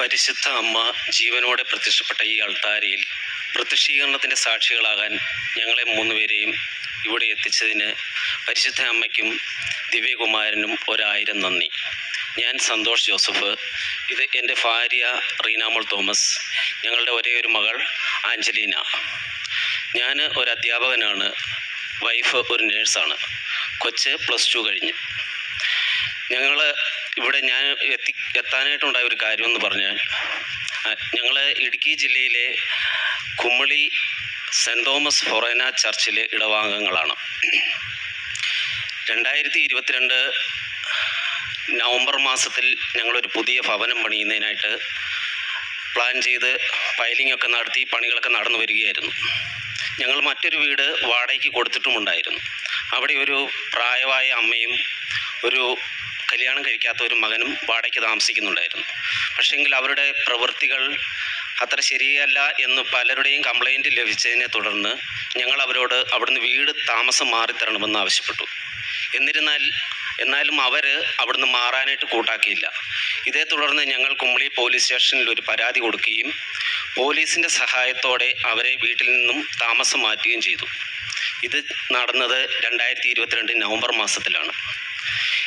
പരിശുദ്ധ അമ്മ ജീവനോടെ പ്രത്യക്ഷപ്പെട്ട ഈ അൾത്താരയിൽ പ്രത്യക്ഷീകരണത്തിന്റെ സാക്ഷികളാകാൻ ഞങ്ങളെ മൂന്നുപേരെയും ഇവിടെ എത്തിച്ചതിന് പരിശുദ്ധ അമ്മയ്ക്കും ദിവ്യകുമാരനും ഒരായിരം നന്ദി. ഞാൻ സന്തോഷ് ജോസഫ്. ഇത് എന്റെ ഭാര്യ റീനാമോൾ തോമസ്. ഞങ്ങളുടെ ഒരേ ഒരു മകൾ ആഞ്ചലീന. ഞാൻ ഒരു അധ്യാപകനാണ്. വൈഫ് ഒരു നേഴ്സാണ്. കൊച്ച് പ്ലസ് ടു കഴിഞ്ഞ്. ഞങ്ങൾ ഇവിടെ ഞാൻ എത്തി എത്താനായിട്ടുണ്ടായ ഒരു കാര്യം എന്ന് പറഞ്ഞാൽ ഞങ്ങൾ ഇടുക്കി ജില്ലയിലെ കുമളി സെന്റ് തോമസ് ഫൊറേന ചർച്ചിലെ ഇടവാംഗങ്ങളാണ്. രണ്ടായിരത്തി ഇരുപത്തിരണ്ട് നവംബർ മാസത്തിൽ ഞങ്ങളൊരു പുതിയ ഭവനം പണിയുന്നതിനായിട്ട് പ്ലാൻ ചെയ്ത് ഫയലിംഗ് ഒക്കെ നടത്തി പണികളൊക്കെ നടന്നു വരികയായിരുന്നു. ഞങ്ങൾ മറ്റൊരു വീട് വാടകയ്ക്ക് കൊടുത്തിട്ടുമുണ്ടായിരുന്നു. അവിടെ ഒരു പ്രായമായ അമ്മയും ഒരു കല്യാണം കഴിക്കാത്ത ഒരു മകനും വാടകയ്ക്ക് താമസിക്കുന്നുണ്ടായിരുന്നു. പക്ഷേങ്കിൽ അവരുടെ പ്രവൃത്തികൾ അത്ര ശരിയല്ല എന്ന് പലരുടെയും കംപ്ലൈന്റ് ലഭിച്ചതിനെ തുടർന്ന് ഞങ്ങൾ അവരോട് അവിടുന്ന് വീട് താമസം മാറിത്തരണമെന്ന് ആവശ്യപ്പെട്ടു. എന്നിരുന്നാൽ എന്നാലും അവർ അവിടുന്ന് മാറാനായിട്ട് കൂട്ടാക്കിയില്ല. ഇതേ തുടർന്ന് ഞങ്ങൾ കുമളി പോലീസ് സ്റ്റേഷനിൽ ഒരു പരാതി കൊടുക്കുകയും പോലീസിന്റെ സഹായത്തോടെ അവരെ വീട്ടിൽ നിന്നും താമസം മാറ്റുകയും ചെയ്തു. ഇത് നടന്നത് രണ്ടായിരത്തി ഇരുപത്തിരണ്ട് നവംബർ മാസത്തിലാണ്.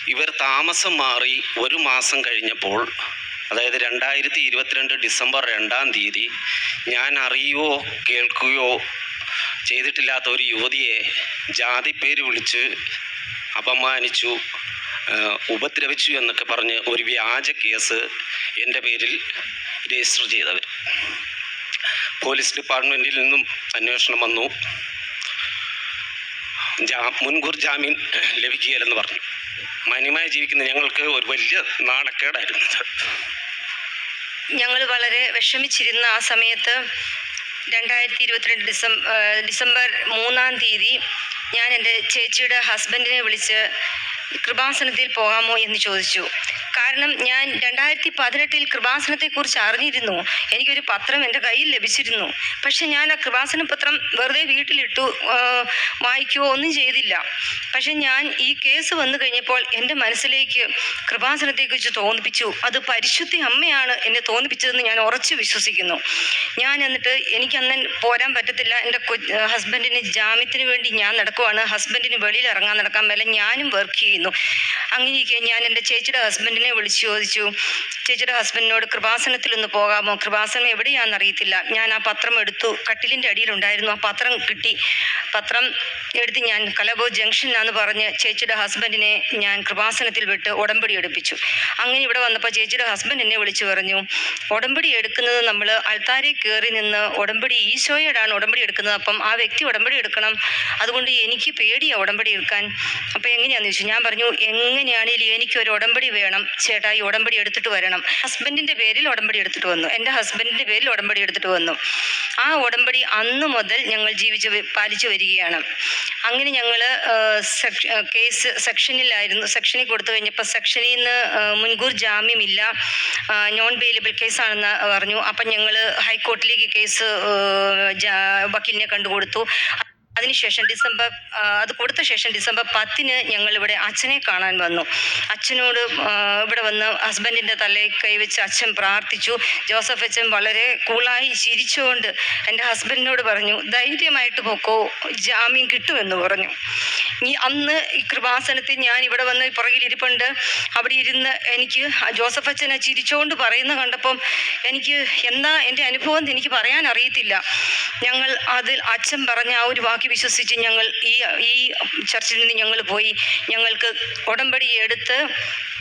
ഇവർ താമസം മാറി ഒരു മാസം കഴിഞ്ഞപ്പോൾ അതായത് രണ്ടായിരത്തി ഇരുപത്തിരണ്ട് ഡിസംബർ രണ്ടാം തീയതി ഞാൻ അറിയുകയോ കേൾക്കുകയോ ചെയ്തിട്ടില്ലാത്ത ഒരു യുവതിയെ ജാതിപ്പേര് വിളിച്ച് അപമാനിച്ചു ഉപദ്രവിച്ചു എന്നൊക്കെ പറഞ്ഞ് ഒരു വ്യാജ കേസ് എന്റെ പേരിൽ രജിസ്റ്റർ ചെയ്തവർ. പോലീസ് ഡിപ്പാർട്ട്മെന്റിൽ നിന്നും അന്വേഷണം വന്നു. മുൻകൂർ ജാമ്യം ലഭിക്കുകയില്ലെന്ന് പറഞ്ഞു. മാന്യമായി ജീവിക്കുന്ന ഞങ്ങൾക്ക് ഒരു വലിയ നാണക്കേടായിരുന്നു. ഞങ്ങൾ വളരെ വിഷമിച്ചിരുന്ന ആ സമയത്ത് രണ്ടായിരത്തി ഇരുപത്തിരണ്ട് ഡിസംബർ ഡിസംബർ മൂന്നാം തീയതി ഞാൻ എന്റെ ചേച്ചിയുടെ ഹസ്ബൻഡിനെ വിളിച്ച് കൃപാസനത്തിൽ പോകാമോ എന്ന് ചോദിച്ചു. കാരണം ഞാൻ രണ്ടായിരത്തി പതിനെട്ടിൽ കൃപാസനത്തെക്കുറിച്ച് അറിഞ്ഞിരുന്നു. എനിക്കൊരു പത്രം എന്റെ കയ്യിൽ ലഭിച്ചിരുന്നു. പക്ഷെ ഞാൻ ആ കൃപാസന പത്രം വെറുതെ വീട്ടിലിട്ടു വായിക്കുകയോ ഒന്നും ചെയ്തില്ല. പക്ഷെ ഞാൻ ഈ കേസ് വന്നു കഴിഞ്ഞപ്പോൾ എന്റെ മനസ്സിലേക്ക് കൃപാസനത്തെക്കുറിച്ച് തോന്നിപ്പിച്ചു. അത് പരിശുദ്ധി അമ്മയാണ് എന്നെ തോന്നിപ്പിച്ചതെന്ന് ഞാൻ ഉറച്ചു വിശ്വസിക്കുന്നു. ഞാൻ എന്നിട്ട് എനിക്ക് അന്ന് പോരാൻ പറ്റത്തില്ല. എന്റെ ഹസ്ബൻഡിന് ജാമ്യത്തിന് വേണ്ടി ഞാൻ നടക്കുവാണ്. ഹസ്ബൻഡിന് വെളിയിൽ ഇറങ്ങാൻ നടക്കാൻ മേലെ ഞാനും വർക്ക് ചെയ്യുന്നു. അങ്ങനെയൊക്കെ ഞാൻ എന്റെ ചേച്ചിയുടെ ഹസ്ബൻഡിനെ വിളിച്ചു ചോദിച്ചു ചേച്ചിയുടെ ഹസ്ബൻഡിനോട് കൃപാസനത്തിൽ ഒന്ന് പോകാമോ? കൃപാസനം എവിടെയാണെന്ന് അറിയത്തില്ല. ഞാൻ ആ പത്രം എടുത്തു കട്ടിലിന്റെ അടിയിലുണ്ടായിരുന്നു. ആ പത്രം കിട്ടി. പത്രം എടുത്ത് ഞാൻ കലബോ ജംഗ്ഷനാന്ന് പറഞ്ഞ് ചേച്ചിയുടെ ഹസ്ബൻഡിനെ ഞാൻ കൃപാസനത്തിൽ വിട്ട് ഉടമ്പടി എടുപ്പിച്ചു. അങ്ങനെ ഇവിടെ വന്നപ്പോൾ ചേച്ചിയുടെ ഹസ്ബൻഡ് എന്നെ വിളിച്ചു പറഞ്ഞു ഉടമ്പടി എടുക്കുന്നത് നമ്മൾ അൾത്താരെ കയറി നിന്ന് ഉടമ്പടി ഈശോയോടാണ് ഉടമ്പടി എടുക്കുന്നത്. അപ്പം ആ വ്യക്തി ഉടമ്പടി എടുക്കണം. അതുകൊണ്ട് എനിക്ക് പേടിയാണ് ഉടമ്പടി എടുക്കാൻ. അപ്പോൾ എങ്ങനെയാണെന്ന് ചോദിച്ചു. ഞാൻ പറഞ്ഞു എങ്ങനെയാണെങ്കിലും എനിക്ക് ഒരു ഉടമ്പടി വേണം. ചേട്ടാ ഈ ഉടമ്പടി എടുത്തിട്ട് വരണം. ഹസ്ബൻഡിന്റെ പേരിൽ ഉടമ്പടി എടുത്തിട്ട് വന്നു. എന്റെ ഹസ്ബൻഡിന്റെ പേരിൽ ഉടമ്പടി എടുത്തിട്ട് വന്നു. ആ ഉടമ്പടി അന്ന് മുതൽ ഞങ്ങൾ ജീവിച്ച് പാലിച്ചു വരികയാണ്. അങ്ങനെ ഞങ്ങൾ കേസ് സെക്ഷനിലായിരുന്നു. സെക്ഷനിൽ കൊടുത്തു കഴിഞ്ഞപ്പോൾ സെക്ഷനിൽ നിന്ന് മുൻകൂർ ജാമ്യമില്ല. നോൺ ബെയിലബിൾ കേസാണെന്ന് പറഞ്ഞു അപ്പം ഞങ്ങൾ ഹൈക്കോർട്ടിലേക്ക് കേസ് വക്കീലിനെ കണ്ടുകൊടുത്തു. അതിനുശേഷം ഡിസംബർ അത് കൊടുത്ത ശേഷം ഡിസംബർ പത്തിന് ഞങ്ങൾ ഇവിടെ അച്ഛനെ കാണാൻ വന്നു. അച്ഛനോട് ഇവിടെ വന്ന് ഹസ്ബൻഡിന്റെ തലയിൽ കൈവച്ച് അച്ഛൻ പ്രാർത്ഥിച്ചു. ജോസഫ് അച്ഛൻ വളരെ കൂളായി ചിരിച്ചുകൊണ്ട് എന്റെ ഹസ്ബൻഡിനോട് പറഞ്ഞു ധൈര്യമായിട്ട് പോക്കോ ജാമ്യം കിട്ടുമെന്ന് പറഞ്ഞു. ഈ അന്ന് ഈ കൃപാസനത്തിൽ ഞാൻ ഇവിടെ വന്ന് പുറകിൽ ഇരിപ്പുണ്ട്. അവിടെ ഇരുന്ന് എനിക്ക് ജോസഫ് അച്ഛനെ ചിരിച്ചുകൊണ്ട് പറയുന്ന കണ്ടപ്പം എനിക്ക് എന്താ എന്റെ അനുഭവം എനിക്ക് പറയാൻ അറിയത്തില്ല. ഞങ്ങൾ അതിൽ അച്ഛൻ പറഞ്ഞ ആ ഒരു വാക്ക് വിശ്വസിച്ച് ഞങ്ങൾ ഈ ഈ ചർച്ചിൽ നിന്ന് ഞങ്ങൾ പോയി. ഞങ്ങൾക്ക് ഉടമ്പടി എടുത്ത്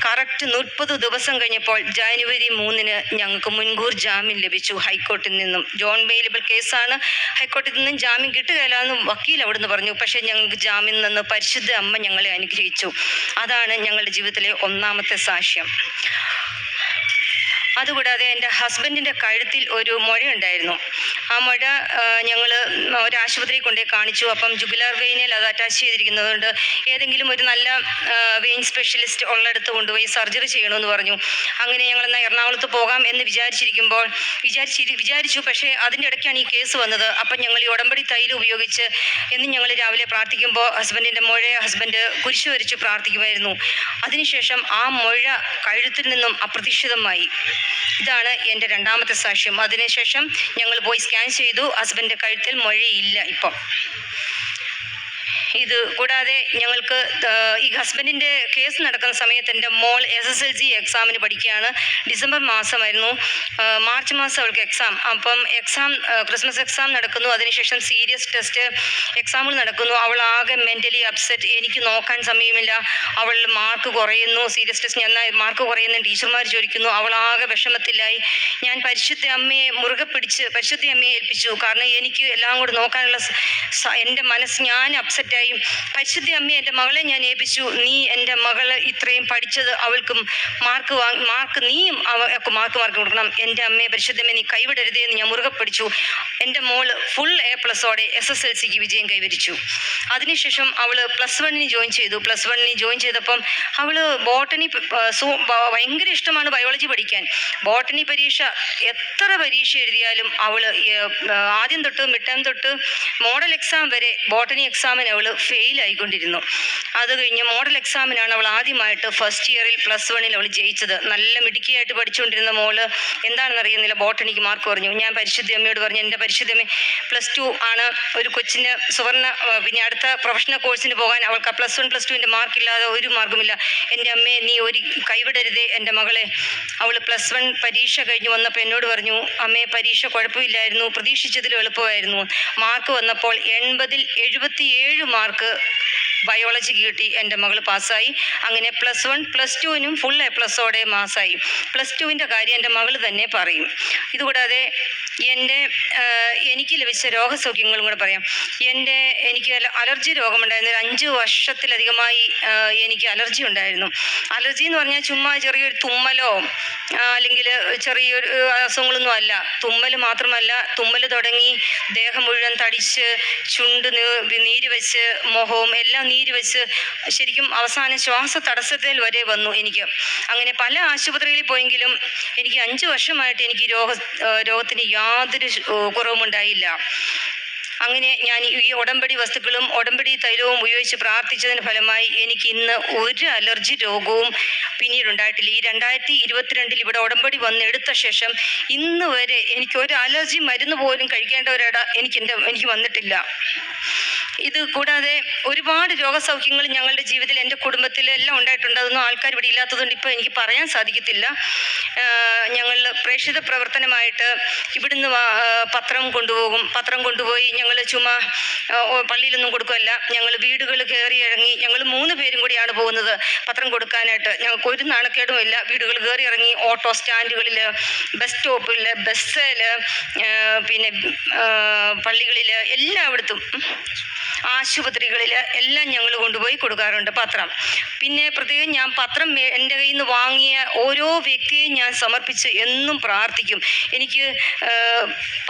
കറക്റ്റ് മുപ്പത് ദിവസം കഴിഞ്ഞപ്പോൾ ജാനുവരി മൂന്നിന് ഞങ്ങൾക്ക് മുൻകൂർ ജാമ്യം ലഭിച്ചു ഹൈക്കോർട്ടിൽ നിന്നും. ജോൺ ബെയിലബിൾ കേസാണ്. ഹൈക്കോർട്ടിൽ നിന്നും ജാമ്യം കിട്ടുകയില്ല എന്ന് വക്കീൽ അവിടുന്ന് പറഞ്ഞു. പക്ഷേ ഞങ്ങൾക്ക് ജാമ്യം നിന്ന് പരിശുദ്ധ അമ്മ ഞങ്ങളെ അനുഗ്രഹിച്ചു. അതാണ് ഞങ്ങളുടെ ജീവിതത്തിലെ ഒന്നാമത്തെ സാക്ഷ്യം. അതുകൂടാതെ എന്റെ ഹസ്ബൻഡിന്റെ കഴുത്തിൽ ഒരു മുഴയുണ്ടായിരുന്നു. ആ മുഴ ഞങ്ങൾ ഒരു ആശുപത്രി കൊണ്ടുപോയി കാണിച്ചു. അപ്പം ജുബിലർ വെയിനിൽ അത് അറ്റാച്ച് ചെയ്തിരിക്കുന്നതുകൊണ്ട് ഏതെങ്കിലും ഒരു നല്ല വെയിൻ സ്പെഷ്യലിസ്റ്റ് ഉള്ളിടത്ത് കൊണ്ടുപോയി സർജറി ചെയ്യണമെന്ന് പറഞ്ഞു. അങ്ങനെ ഞങ്ങൾ എന്നാൽ എറണാകുളത്ത് പോകാം എന്ന് വിചാരിച്ചിരിക്കുമ്പോൾ വിചാരിച്ചിരി വിചാരിച്ചു. പക്ഷേ അതിന്റെ ഇടയ്ക്കാണ് ഈ കേസ് വന്നത്. അപ്പം ഞങ്ങൾ ഈ ഉടമ്പടി തൈൽ ഉപയോഗിച്ച് എന്നും ഞങ്ങൾ രാവിലെ പ്രാർത്ഥിക്കുമ്പോൾ ഹസ്ബൻഡിന്റെ മുഴയെ ഹസ്ബൻഡ് കുരിശു വരച്ച് പ്രാർത്ഥിക്കുമായിരുന്നു. അതിനുശേഷം ആ മുഴ കഴുത്തിൽ നിന്നും അപ്രതീക്ഷിതമായി. ഇതാണ് എന്റെ രണ്ടാമത്തെ സാക്ഷ്യം. അതിനുശേഷം ഞങ്ങൾ പോയി സ്കാൻ ചെയ്തു. ഹസ്ബൻഡ് കഴുത്തിൽ മുഴയില്ല ഇപ്പം. ഇത് കൂടാതെ ഞങ്ങൾക്ക് ഈ ഹസ്ബൻഡിന്റെ കേസ് നടക്കുന്ന സമയത്ത് എന്റെ മോൾ എസ് എസ് എൽ സി എക്സാമിന് പഠിക്കുകയാണ്. ഡിസംബർ മാസമായിരുന്നു. മാർച്ച് മാസം അവൾക്ക് എക്സാം അപ്പം എക്സാം ക്രിസ്മസ് എക്സാം നടക്കുന്നു. അതിനുശേഷം സീരിയസ് ടെസ്റ്റ് എക്സാമുകൾ നടക്കുന്നു. അവൾ ആകെ മെന്റലി അപ്സെറ്റ് എനിക്ക് നോക്കാൻ സമയമില്ല. അവൾ മാർക്ക് കുറയുന്നു. സീരിയസ് ടെസ്റ്റ് ഞാൻ മാർക്ക് കുറയുന്നു. ടീച്ചർമാർ ചോദിക്കുന്നു. അവൾ ആകെ വിഷമത്തിലായി. ഞാൻ പരിശുദ്ധ അമ്മയെ മുറുകെ പിടിച്ച് പരിശുദ്ധ അമ്മയെ ഏൽപ്പിച്ചു. കാരണം എനിക്ക് എല്ലാം കൂടി നോക്കാനുള്ള എന്റെ മനസ്സ് ഞാൻ അപ്സെറ്റായി പരിശുദ്ധ അമ്മയെ എന്റെ മകളെ ഞാൻ ഏൽപ്പിച്ചു. നീ എന്റെ മകൾ ഇത്രയും പഠിച്ചത് അവൾക്കും മാർക്ക് വാങ്ങി മാർക്ക് നീയും അവൾക്ക് മാർക്ക് മാർക്ക് കൊടുക്കണം. എന്റെ അമ്മയെ പരിശുദ്ധമേ നീ കൈവിടരുതേ എന്ന് ഞാൻ മുറുകെ പിടിച്ചു. എന്റെ മോൾ ഫുൾ എ പ്ലസോടെ എസ് എസ് എൽ സിക്ക് വിജയം കൈവരിച്ചു. അതിനുശേഷം അവൾ പ്ലസ് വണ്ണിന് ജോയിൻ ചെയ്തു. പ്ലസ് വണ്ണിന് ജോയിൻ ചെയ്തപ്പം അവൾ ബോട്ടണി ഭയങ്കര ഇഷ്ടമാണ് ബയോളജി പഠിക്കാൻ. ബോട്ടണി പരീക്ഷ എത്ര പരീക്ഷ എഴുതിയാലും അവൾ ആദ്യം തൊട്ട് മിഡ് ടേം തൊട്ട് മോഡൽ എക്സാം വരെ ബോട്ടണി എക്സാമിന് അവൾ ഫെയിൽ ആയിക്കൊണ്ടിരുന്നു. അത് കഴിഞ്ഞ് മോഡൽ എക്സാമിനാണ് അവൾ ആദ്യമായിട്ട് ഫസ്റ്റ് ഇയറിൽ പ്ലസ് വണ്ണിൽ അവൾ ജയിച്ചത്. നല്ല മിടുക്കിയായിട്ട് പഠിച്ചുകൊണ്ടിരുന്ന മോൾ എന്താണെന്ന് അറിയുന്നില്ല ബോട്ടണിക്ക് മാർക്ക് പറഞ്ഞു ഞാൻ പരിശുദ്ധി അമ്മയോട് പറഞ്ഞു എന്റെ പരിശുദ്ധമ്മ പ്ലസ് ടു ആണ് ഒരു കൊച്ചിന് സുവർണ പിന്നെ അടുത്ത പ്രൊഫഷണൽ കോഴ്സിന് പോകാൻ അവൾക്ക് പ്ലസ് വൺ പ്ലസ് ടുവിന്റെ മാർക്കില്ലാതെ ഒരു മാർക്കുമില്ല എന്റെ അമ്മയെ നീ ഒരു കൈവിടരുതേ എന്റെ മകളെ. അവൾ പ്ലസ് വൺ പരീക്ഷ കഴിഞ്ഞ് വന്നപ്പോൾ എന്നോട് പറഞ്ഞു അമ്മയെ പരീക്ഷ കുഴപ്പമില്ലായിരുന്നു. പ്രതീക്ഷിച്ചതിലും എളുപ്പമായിരുന്നു. മാർക്ക് വന്നപ്പോൾ എൺപതിൽ എഴുപത്തിയേഴ് മാർക്ക് ബയോളജിക്ക് കിട്ടി എന്റെ മകൾ പാസ്സായി. അങ്ങനെ പ്ലസ് വൺ പ്ലസ് ടുവിനും ഫുൾ എ പ്ലസോടെ മാസ്സായി പ്ലസ് ടുവിന്റെ കാര്യം എന്റെ മകൾ തന്നെ പറയും. ഇതുകൂടാതെ എന്റെ എനിക്ക് ലഭിച്ച രോഗസൗഖ്യങ്ങളും കൂടെ പറയാം. എന്റെ എനിക്ക് അലർജി രോഗമുണ്ടായിരുന്നു. ഒരു അഞ്ച് വർഷത്തിലധികമായി എനിക്ക് അലർജി ഉണ്ടായിരുന്നു. അലർജി എന്ന് പറഞ്ഞാൽ ചുമ്മാ ചെറിയൊരു തുമ്മലോ അല്ലെങ്കിൽ ചെറിയൊരു അസുഖങ്ങളൊന്നും അല്ല. തുമ്മൽ മാത്രമല്ല തുമ്മൽ തുടങ്ങി ദേഹം മുഴുവൻ തടിച്ച് ചുണ്ട് നീര് വെച്ച് മുഖവും എല്ലാം നീര് വെച്ച് ശരിക്കും അവസാനം ശ്വാസ തടസ്സത്തിൽ വരെ വന്നു എനിക്ക്. അങ്ങനെ പല ആശുപത്രികളിൽ പോയെങ്കിലും എനിക്ക് അഞ്ച് വർഷമായിട്ട് എനിക്ക് രോഗ രോഗത്തിന് രോഗത്തിന് യാതൊരു കുറവുമുണ്ടായില്ല. അങ്ങനെ ഞാൻ ഈ ഉടമ്പടി വസ്തുക്കളും ഉടമ്പടി തൈലവും ഉപയോഗിച്ച് പ്രാർത്ഥിച്ചതിന് ഫലമായി എനിക്ക് ഇന്ന് ഒരു അലർജി രോഗവും പിന്നീട് ഉണ്ടായിട്ടില്ല. ഈ രണ്ടായിരത്തി ഇരുപത്തിരണ്ടിൽ ഇവിടെ ഉടമ്പടി വന്ന് എടുത്ത ശേഷം ഇന്ന് വരെ എനിക്ക് ഒരു അലർജി മരുന്ന് പോലും കഴിക്കേണ്ട ഒരിട എനിക്ക് എന്റെ എനിക്ക് വന്നിട്ടില്ല. ഇത് കൂടാതെ ഒരുപാട് രോഗസൗഖ്യങ്ങൾ ഞങ്ങളുടെ ജീവിതത്തിൽ എന്റെ കുടുംബത്തിൽ എല്ലാം ഉണ്ടായിട്ടുണ്ട്. അതൊന്നും ആൾക്കാർ ഇവിടെ ഇല്ലാത്തതുകൊണ്ട് ഇപ്പോൾ എനിക്ക് പറയാൻ സാധിക്കത്തില്ല. ഞങ്ങൾ പ്രേക്ഷിത പ്രവർത്തനമായിട്ട് ഇവിടുന്ന് പത്രം കൊണ്ടുപോകും. പത്രം കൊണ്ടുപോയി ഞങ്ങൾ ചുമ്മാ പള്ളിയിലൊന്നും കൊടുക്കുമല്ല ഞങ്ങൾ വീടുകൾ കയറി ഇറങ്ങി ഞങ്ങൾ മൂന്ന് പേരും കൂടിയാണ് പോകുന്നത് പത്രം കൊടുക്കാനായിട്ട്. ഞങ്ങൾക്ക് ഒരു നാണക്കേടുമില്ല വീടുകൾ കയറി ഇറങ്ങി ഓട്ടോ സ്റ്റാൻഡുകളിൽ ബസ് സ്റ്റോപ്പിൽ ബസ്സിൽ പിന്നെ പള്ളികളിൽ എല്ലായിടത്തും ആശുപത്രികളിൽ എല്ലാം ഞങ്ങൾ കൊണ്ടുപോയി കൊടുക്കാറുണ്ട് പത്രം. പിന്നെ പ്രത്യേകം ഞാൻ പത്രം എന്റെ കയ്യിൽ നിന്ന് വാങ്ങിയ ഓരോ വ്യക്തിയെയും ഞാൻ സമർപ്പിച്ച് എന്നും പ്രാർത്ഥിക്കും. എനിക്ക്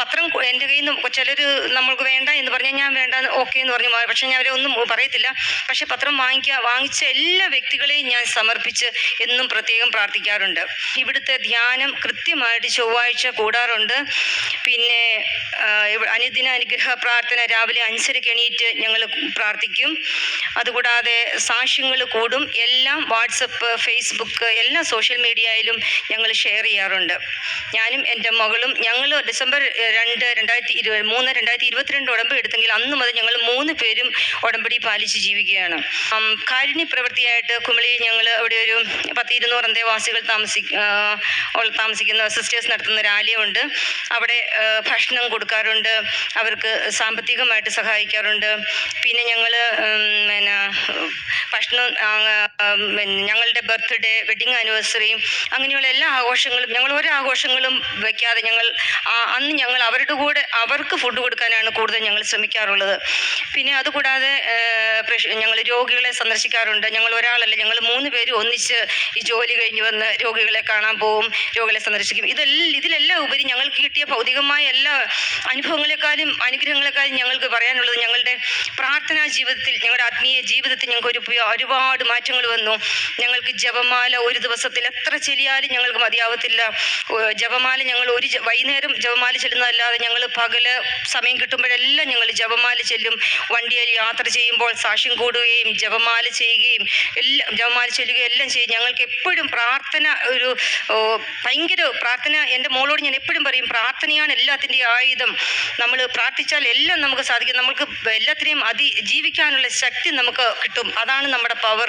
പത്രം എന്റെ കയ്യിൽ നിന്ന് ചിലർ നമ്മൾക്ക് വേണ്ട എന്ന് പറഞ്ഞാൽ ഞാൻ വേണ്ട ഓക്കെ എന്ന് പറഞ്ഞു പക്ഷേ ഞാൻ അവരെ ഒന്നും പറയത്തില്ല. പക്ഷേ പത്രം വാങ്ങിക്കുക വാങ്ങിച്ച എല്ലാ വ്യക്തികളെയും ഞാൻ സമർപ്പിച്ച് എന്നും പ്രത്യേകം പ്രാർത്ഥിക്കാറുണ്ട്. ഇവിടുത്തെ ധ്യാനം കൃത്യമായിട്ട് ചൊവ്വാഴ്ച കൂടാറുണ്ട്. പിന്നെ അനുദിന അനുഗ്രഹ പ്രാർത്ഥന രാവിലെ അഞ്ചരയ്ക്ക് എണീറ്റ് ഞങ്ങൾ പ്രാർത്ഥിക്കും. അതുകൂടാതെ സാക്ഷ്യങ്ങൾ കൂടും. എല്ലാം വാട്സപ്പ് ഫേസ്ബുക്ക് എല്ലാ സോഷ്യൽ മീഡിയയിലും ഞങ്ങൾ ഷെയർ ചെയ്യാറുണ്ട്. ഞാനും എന്റെ മകളും ഞങ്ങൾ ഡിസംബർ രണ്ട് രണ്ടായിരത്തി ഇരുപത് മൂന്ന് രണ്ടായിരത്തി ഇരുപത്തിരണ്ട് ഉടമ്പടി എടുത്തെങ്കിൽ അന്ന് മുതൽ ഞങ്ങൾ മൂന്ന് പേരും ഉടമ്പടി പാലിച്ച് ജീവിക്കുകയാണ്. കാരുണ്യ പ്രവൃത്തിയായിട്ട് കുമളിയിൽ ഞങ്ങൾ അവിടെ ഒരു പത്ത് ഇരുന്നൂറ് അന്തേവാസികൾ താമസി താമസിക്കുന്ന സിസ്റ്റേഴ്സ് നടത്തുന്ന റാലിയുണ്ട് അവിടെ ഭക്ഷണം കൊടുക്കാറുണ്ട്. അവർക്ക് സാമ്പത്തികമായിട്ട് സഹായിക്കാറുണ്ട്. പിന്നെ ഞങ്ങൾ പിന്നെ പിന്നെ ഞങ്ങളുടെ ബർത്ത്ഡേ വെഡിങ് ആനിവേഴ്സറിയും അങ്ങനെയുള്ള എല്ലാ ആഘോഷങ്ങളും ഞങ്ങൾ ഒരു ആഘോഷങ്ങളും വെക്കാതെ ഞങ്ങൾ അന്ന് ഞങ്ങൾ അവരുടെ കൂടെ അവർക്ക് ഫുഡ് കൊടുക്കാനാണ് കൂടുതൽ ഞങ്ങൾ ശ്രമിക്കാറുള്ളത്. പിന്നെ അതുകൂടാതെ ഞങ്ങൾ രോഗികളെ സന്ദർശിക്കാറുണ്ട്. ഞങ്ങൾ ഒരാളല്ല ഞങ്ങൾ മൂന്ന് പേര് ഒന്നിച്ച് ഈ ജോലി കഴിഞ്ഞ് വന്ന് രോഗികളെ കാണാൻ പോവും രോഗികളെ സന്ദർശിക്കും. ഇതെല്ലാം ഇതിലെല്ലാം ഉപരി ഞങ്ങൾക്ക് കിട്ടിയ ഭൗതികമായ എല്ലാ അനുഭവങ്ങളെക്കാളും അനുഗ്രഹങ്ങളെക്കാളും ഞങ്ങൾക്ക് പറയാനുള്ളത് ഞങ്ങളുടെ പ്രാർത്ഥനാ ജീവിതത്തിൽ ഞങ്ങളുടെ ആത്മീയ ജീവിതത്തിൽ ഞങ്ങൾക്ക് ഒരു ഒരുപാട് മാറ്റങ്ങൾ വന്നു. ഞങ്ങൾക്ക് ജപമാല ഒരു ദിവസത്തിൽ എത്ര ചെല്ലിയാലും ഞങ്ങൾക്ക് മതിയാവത്തില്ല. ജപമാല ഞങ്ങൾ ഒരു വൈകുന്നേരം ജപമാല ചെല്ലുന്നതല്ലാതെ ഞങ്ങൾ പകൽ സമയം കിട്ടുമ്പോഴെല്ലാം ഞങ്ങൾ ജപമാല ചെല്ലും. വണ്ടിയിൽ യാത്ര ചെയ്യുമ്പോൾ സാക്ഷ്യം കൂടുകയും ജപമാല ചെയ്യുകയും എല്ലാം ജപമാല ചെല്ലുകയും എല്ലാം ചെയ്യും. ഞങ്ങൾക്ക് എപ്പോഴും പ്രാർത്ഥന ഒരു ഭയങ്കര പ്രാർത്ഥന എന്റെ മോളോട് ഞാൻ എപ്പോഴും പറയും പ്രാർത്ഥനയാണ് എല്ലാത്തിന്റെയും ആയുധം. നമ്മൾ പ്രാർത്ഥിച്ചാൽ എല്ലാം നമുക്ക് സാധിക്കും. നമുക്ക് എല്ലാത്തിനെയും അതി ജീവിക്കാനുള്ള ശക്തി നമുക്ക് കിട്ടും. അതാണ് നമ്മുടെ പവർ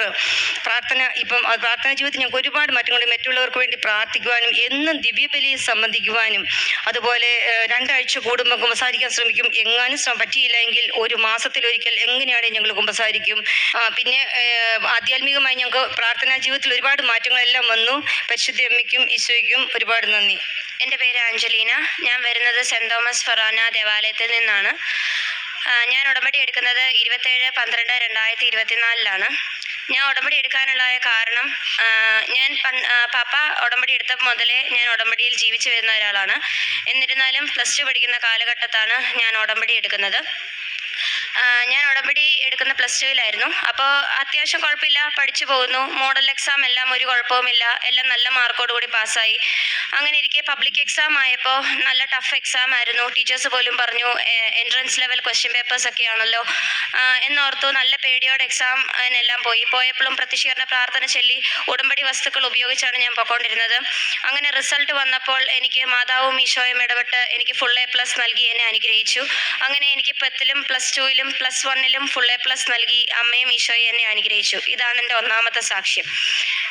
പ്രാർത്ഥന ഇപ്പം പ്രാർത്ഥന ജീവിതത്തിൽ ഞങ്ങൾക്ക് ഒരുപാട് മാറ്റങ്ങളുണ്ട്. മറ്റുള്ളവർക്ക് വേണ്ടി പ്രാർത്ഥിക്കുവാനും എന്നും ദിവ്യബലിയെ സംബന്ധിക്കുവാനും അതുപോലെ രണ്ടാഴ്ച കൂടുമ്പോൾ കുമ്പസാരിക്കാൻ ശ്രമിക്കും. എങ്ങാനും ശ്രമം പറ്റിയില്ല എങ്കിൽ ഒരു മാസത്തിലൊരിക്കൽ എങ്ങനെയാണ് ഞങ്ങൾ കുമ്പസാരിക്കും. പിന്നെ ആധ്യാത്മികമായി ഞങ്ങൾക്ക് പ്രാർത്ഥനാ ജീവിതത്തിൽ ഒരുപാട് മാറ്റങ്ങളെല്ലാം വന്നു. പരിശുദ്ധ അമ്മയ്ക്കും ഈശോയ്ക്കും ഒരുപാട് നന്ദി. എന്റെ പേര് അഞ്ജലീന ഞാൻ വരുന്നത് സെന്റ് തോമസ് ഫൊറാന ദേവാലയത്തിൽ നിന്നാണ്. ഞാൻ ഉടമ്പടി എടുക്കുന്നത് ഇരുപത്തേഴ് പന്ത്രണ്ട് രണ്ടായിരത്തി ഇരുപത്തിനാലിലാണ്. ഞാൻ ഉടമ്പടി എടുക്കാനുള്ള കാരണം ഞാൻ പപ്പ ഉടമ്പടി എടുത്ത മുതലേ ഞാൻ ഉടമ്പടിയിൽ ജീവിച്ചു വരുന്ന ഒരാളാണ്. എന്നിരുന്നാലും പ്ലസ് ടു പഠിക്കുന്ന കാലഘട്ടത്താണ് ഞാൻ ഉടമ്പടി എടുക്കുന്നത്. ഞാൻ ഉടമ്പടി എടുക്കുന്ന പ്ലസ് ടുവിലായിരുന്നു അപ്പോൾ അത്യാവശ്യം കുഴപ്പമില്ല പഠിച്ചു പോകുന്നു. മോഡൽ എക്സാം എല്ലാം ഒരു കുഴപ്പവുമില്ല. എല്ലാം നല്ല മാർക്കോട് കൂടി പാസ്സായി അങ്ങനെ ഇരിക്കെ പബ്ലിക് എക്സാം ആയപ്പോൾ നല്ല ടഫ് എക്സാം ആയിരുന്നു. ടീച്ചേഴ്സ് പോലും പറഞ്ഞു എൻട്രൻസ് ലെവൽ ക്വസ്റ്റ്യൻ പേപ്പേഴ്സ് ഒക്കെ ആണല്ലോ എന്നോർത്തു നല്ല പേടിയോടെ എക്സാം എല്ലാം പോയി. പോയപ്പോഴും പ്രതിഷേധ പ്രാർത്ഥന ചൊല്ലി ഉടമ്പടി വസ്തുക്കൾ ഉപയോഗിച്ചാണ് ഞാൻ പൊക്കോണ്ടിരുന്നത് അങ്ങനെ റിസൾട്ട് വന്നപ്പോൾ എനിക്ക് മാതാവും ഈശോയും ഇടപെട്ട് എനിക്ക് ഫുൾ എ പ്ലസ് നൽകി എന്നെ അനുഗ്രഹിച്ചു. അങ്ങനെ എനിക്ക് പത്തിലും പ്ലസ് ടുവിലും പ്ലസ് വണ്ണിലും ഫുൾ എ പ്ലസ് നൽകി അമ്മയും ഈശോയെ എന്നെ അനുഗ്രഹിച്ചു. ഇതാണ് എന്റെ ഒന്നാമത്തെ സാക്ഷ്യം.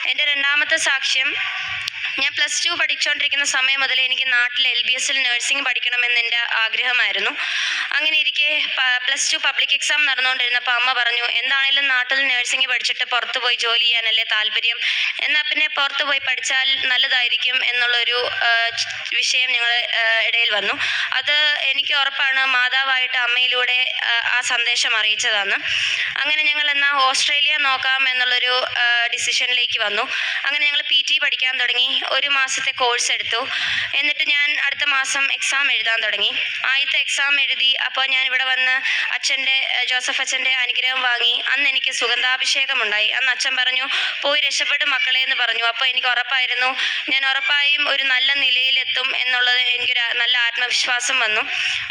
എന്റെ രണ്ടാമത്തെ സാക്ഷ്യം ഞാൻ പ്ലസ് ടു പഠിച്ചുകൊണ്ടിരിക്കുന്ന സമയം മുതൽ എനിക്ക് നാട്ടിൽ എൽ ബി എസിൽ നഴ്സിംഗ് പഠിക്കണമെന്ന് എന്റെ ആഗ്രഹമായിരുന്നു. അങ്ങനെ ഇരിക്കെ പ്ലസ് ടു പബ്ലിക് എക്സാം നടന്നുകൊണ്ടിരുന്നപ്പോൾ അമ്മ പറഞ്ഞു എന്താണേലും നാട്ടിൽ നഴ്സിംഗ് പഠിച്ചിട്ട് പുറത്തു പോയി ജോലി ചെയ്യാനല്ലേ താല്പര്യം? എന്നാൽ പിന്നെ പുറത്തു പോയി പഠിച്ചാൽ നല്ലതായിരിക്കും എന്നുള്ളൊരു വിഷയം ഞങ്ങൾ ഇടയിൽ വന്നു. അത് എനിക്ക് ഉറപ്പാണ് മാതാവായിട്ട് അമ്മയിലൂടെ ആ, സന്ദേശം അറിയിച്ചതാണ്. അങ്ങനെ ഞങ്ങൾ എന്നാൽ ഓസ്ട്രേലിയ നോക്കാം എന്നുള്ളൊരു ഡിസിഷനിലേക്ക് വന്നു. അങ്ങനെ ഞങ്ങൾ ടി പഠിക്കാൻ തുടങ്ങി. ഒരു മാസത്തെ കോഴ്സ് എടുത്തു. എന്നിട്ട് ഞാൻ അടുത്ത മാസം എക്സാം എഴുതാൻ തുടങ്ങി. ആദ്യത്തെ എക്സാം എഴുതി അപ്പോൾ ഞാൻ ഇവിടെ വന്ന് അച്ഛന്റെ ജോസഫ് അച്ഛന്റെ അനുഗ്രഹം വാങ്ങി. അന്ന് എനിക്ക് സുഗന്ധാഭിഷേകം ഉണ്ടായി. അന്ന് അച്ഛൻ പറഞ്ഞു പോയി രക്ഷപ്പെടും മക്കളെ എന്ന് പറഞ്ഞു. അപ്പോൾ എനിക്ക് ഉറപ്പായിരുന്നു. ഞാൻ ഉറപ്പായും ഒരു നല്ല നിലയിലെത്തും എന്നുള്ളത് എനിക്കൊരു നല്ല ആത്മവിശ്വാസം വന്നു.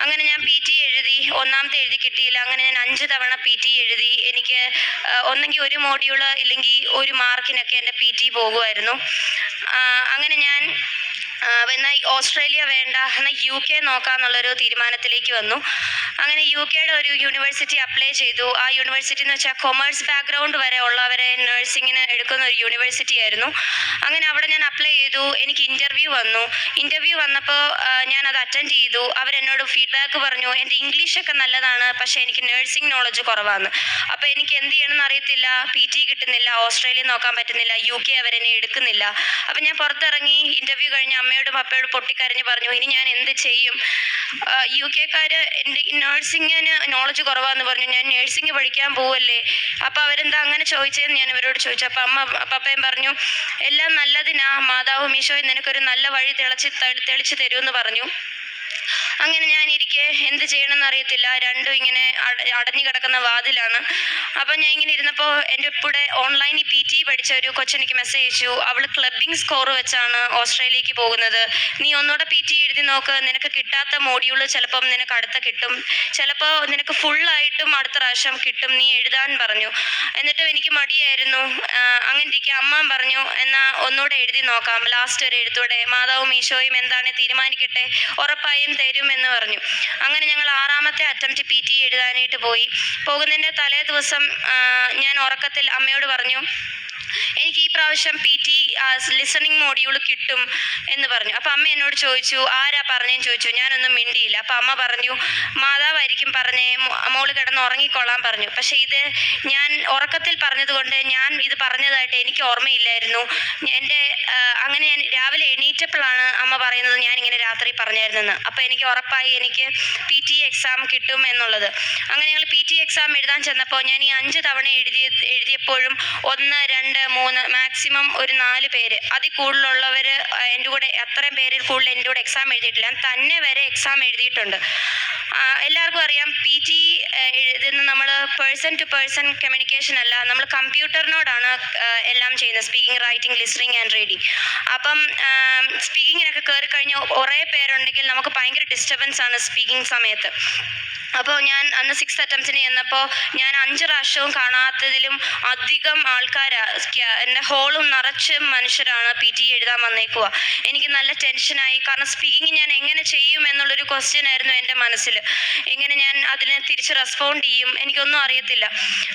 അങ്ങനെ ഞാൻ പി ടി എഴുതി. ഒന്നാമത്തെ എഴുതി കിട്ടിയില്ല. അങ്ങനെ ഞാൻ അഞ്ച് തവണ പി ടി എഴുതി. എനിക്ക് ഒന്നെങ്കിൽ ഒരു മോഡ്യൂൾ ഇല്ലെങ്കിൽ ഒരു മാർക്കിനൊക്കെ എന്റെ പി ടി പോകുമായിരുന്നു. അങ്ങനെ ഞാൻ എന്നാൽ ഓസ്ട്രേലിയ വേണ്ട എന്നാൽ യു കെ നോക്കാമെന്നുള്ളൊരു തീരുമാനത്തിലേക്ക് വന്നു. അങ്ങനെ യു കെയുടെ ഒരു യൂണിവേഴ്സിറ്റി അപ്ലൈ ചെയ്തു. ആ യൂണിവേഴ്സിറ്റി എന്ന് വെച്ചാൽ കൊമേഴ്സ് ബാക്ക്ഗ്രൗണ്ട് വരെ ഉള്ളവരെ നഴ്സിങ്ങിന് എടുക്കുന്ന ഒരു യൂണിവേഴ്സിറ്റി ആയിരുന്നു. അങ്ങനെ അവിടെ ഞാൻ അപ്ലൈ ചെയ്തു. എനിക്ക് ഇന്റർവ്യൂ വന്നു. ഇന്റർവ്യൂ വന്നപ്പോൾ ഞാൻ അത് അറ്റൻഡ് ചെയ്തു. അവരെന്നോട് ഫീഡ്ബാക്ക് പറഞ്ഞു എന്റെ ഇംഗ്ലീഷൊക്കെ നല്ലതാണ് പക്ഷേ എനിക്ക് നഴ്സിംഗ് നോളജ് കുറവാണ് അപ്പോൾ എനിക്ക് എന്ത് ചെയ്യണമെന്ന് അറിയത്തില്ല. പി ടി കിട്ടുന്നില്ല ഓസ്ട്രേലിയ നോക്കാൻ പറ്റുന്നില്ല യു കെ അവരെന്നെ എടുക്കുന്നില്ല. അപ്പം ഞാൻ പുറത്തിറങ്ങി ഇന്റർവ്യൂ കഴിഞ്ഞ് അമ്മയോടും അപ്പയോടും പൊട്ടിക്കരഞ്ഞ് പറഞ്ഞു ഇനി ഞാൻ എന്ത് ചെയ്യും? യു കെക്കാർ എന്റെ നഴ്സിങ്ങിന് നോളജ് കുറവാന്ന് പറഞ്ഞു. ഞാൻ നഴ്സിംഗ് പഠിക്കാൻ പോവല്ലേ? അപ്പൊ അവരെന്താ അങ്ങനെ ചോദിച്ചതെന്ന് ഞാൻ അവരോട് ചോദിച്ചു. അപ്പൊ അമ്മ പപ്പയും പറഞ്ഞു എല്ലാം നല്ലതിനാ മാതാവും മീശോയും നിനക്കൊരു നല്ല വഴി തെളിച്ച് തെളിച്ചു തരുമെന്ന് പറഞ്ഞു. അങ്ങനെ ഞാൻ ഇരിക്കെ എന്ത് ചെയ്യണമെന്ന് അറിയത്തില്ല രണ്ടും ഇങ്ങനെ അടഞ്ഞു കിടക്കുന്ന വാതിലാണ്. അപ്പം ഞാൻ ഇങ്ങനെ ഇരുന്നപ്പോൾ എന്റെ കൂടെ ഓൺലൈനിൽ പി ടി പഠിച്ച ഒരു കൊച്ചെനിക്ക് മെസ്സേജ് അയച്ചു. അവൾ ക്ലബിംഗ് സ്കോർ വെച്ചാണ് ഓസ്ട്രേലിയക്ക് പോകുന്നത്. നീ ഒന്നുകൂടെ പി ടി എഴുതി നോക്ക്. നിനക്ക് കിട്ടാത്ത മോഡ്യൂൾ ചിലപ്പം നിനക്ക് അടുത്ത കിട്ടും. ചിലപ്പോൾ നിനക്ക് ഫുള്ളായിട്ടും അടുത്ത പ്രാവശ്യം കിട്ടും. നീ എഴുതാൻ പറഞ്ഞു. എന്നിട്ടും എനിക്ക് മടിയായിരുന്നു. അങ്ങനെ ഇരിക്കുക അമ്മ പറഞ്ഞു എന്നാൽ ഒന്നുകൂടെ എഴുതി നോക്കാം. ലാസ്റ്റ് വരെ എഴുത്തൂടെ മാതാവും ഈശോയും എന്താണ് തീരുമാനിക്കട്ടെ. ഉറപ്പായും തരും എന്ന് പറഞ്ഞു. അങ്ങനെ ഞങ്ങൾ ആറാമത്തെ അറ്റംപ്റ്റ് പി ടി എഴുതാനായിട്ട് പോയി. പോകുന്നതിന്റെ തലേ ദിവസം ഞാൻ ഉറക്കത്തിൽ അമ്മയോട് പറഞ്ഞു എനിക്ക് ഈ പ്രാവശ്യം പി ലിസണിങ് മോഡ്യൂൾ കിട്ടും എന്ന് പറഞ്ഞു. അപ്പം അമ്മ എന്നോട് ചോദിച്ചു ആരാ പറഞ്ഞെന്ന് ചോദിച്ചു. ഞാനൊന്നും മിണ്ടിയില്ല. അപ്പം അമ്മ പറഞ്ഞു മാതാവായിരിക്കും പറഞ്ഞേ. മോൾ കിടന്ന് ഉറങ്ങിക്കൊള്ളാൻ പറഞ്ഞു. പക്ഷേ ഇത് ഞാൻ ഉറക്കത്തിൽ പറഞ്ഞതുകൊണ്ട് ഞാൻ ഇത് പറഞ്ഞതായിട്ട് എനിക്ക് ഓർമ്മയില്ലായിരുന്നു. എന്റെ അങ്ങനെ ഞാൻ രാവിലെ എണീറ്റപ്പോഴാണ് അമ്മ പറയുന്നത് ഞാൻ ഇങ്ങനെ രാത്രി പറഞ്ഞായിരുന്നെന്ന്. അപ്പം എനിക്ക് ഉറപ്പായി എനിക്ക് പി ടി എക്സാം കിട്ടും എന്നുള്ളത്. അങ്ങനെ ഞങ്ങൾ പി ടി എക്സാം എഴുതാൻ ചെന്നപ്പോൾ ഞാൻ ഈ അഞ്ച് തവണ എഴുതിയ എഴുതിയപ്പോഴും ഒന്ന് രണ്ട് മൂന്ന് മാക്സിമം ഒരു നാല് പേര്. അതിൽ കൂടുതലുള്ളവർ എന്റെ കൂടെ അത്രയും പേരിൽ കൂടുതൽ എന്റെ കൂടെ എക്സാം എഴുതിയിട്ടില്ല. ഞാൻ തന്നെ വരെ എക്സാം എഴുതിയിട്ടുണ്ട്. എല്ലാവർക്കും അറിയാം പി ജി എഴുതുന്ന നമ്മൾ പേഴ്സൺ ടു പേഴ്സൺ കമ്മ്യൂണിക്കേഷൻ അല്ല നമ്മൾ കമ്പ്യൂട്ടറിനോടാണ് എല്ലാം ചെയ്യുന്നത്. Speaking writing listening and reading അപ്പം സ്പീക്കിങ്ങിനൊക്കെ കയറി കഴിഞ്ഞ് കുറേ പേരുണ്ടെങ്കിൽ നമുക്ക് ഭയങ്കര ഡിസ്റ്റർബൻസ് ആണ് സ്പീക്കിംഗ് സമയത്ത്. അപ്പോൾ ഞാൻ അന്ന് സിക്സ് അറ്റംപ്റ്റിന് ചെന്നപ്പോൾ ഞാൻ അഞ്ച് പ്രാവശ്യവും കാണാത്തതിലും അധികം ആൾക്കാരാ എന്റെ ഹോളും നിറച്ച് മനുഷ്യരാണ് പി ടി എഴുതാൻ വന്നേക്കുക എനിക്ക് നല്ല ടെൻഷനായി കാരണം സ്പീക്കിംഗ് ഞാൻ എങ്ങനെ ചെയ്യും എന്നുള്ളൊരു ക്വസ്റ്റ്യൻ ആയിരുന്നു എന്റെ മനസ്സിൽ എങ്ങനെ ഞാൻ അതിനെ തിരിച്ച് റെസ്പോണ്ട് ചെയ്യും എനിക്കൊന്നും അറിയത്തില്ല.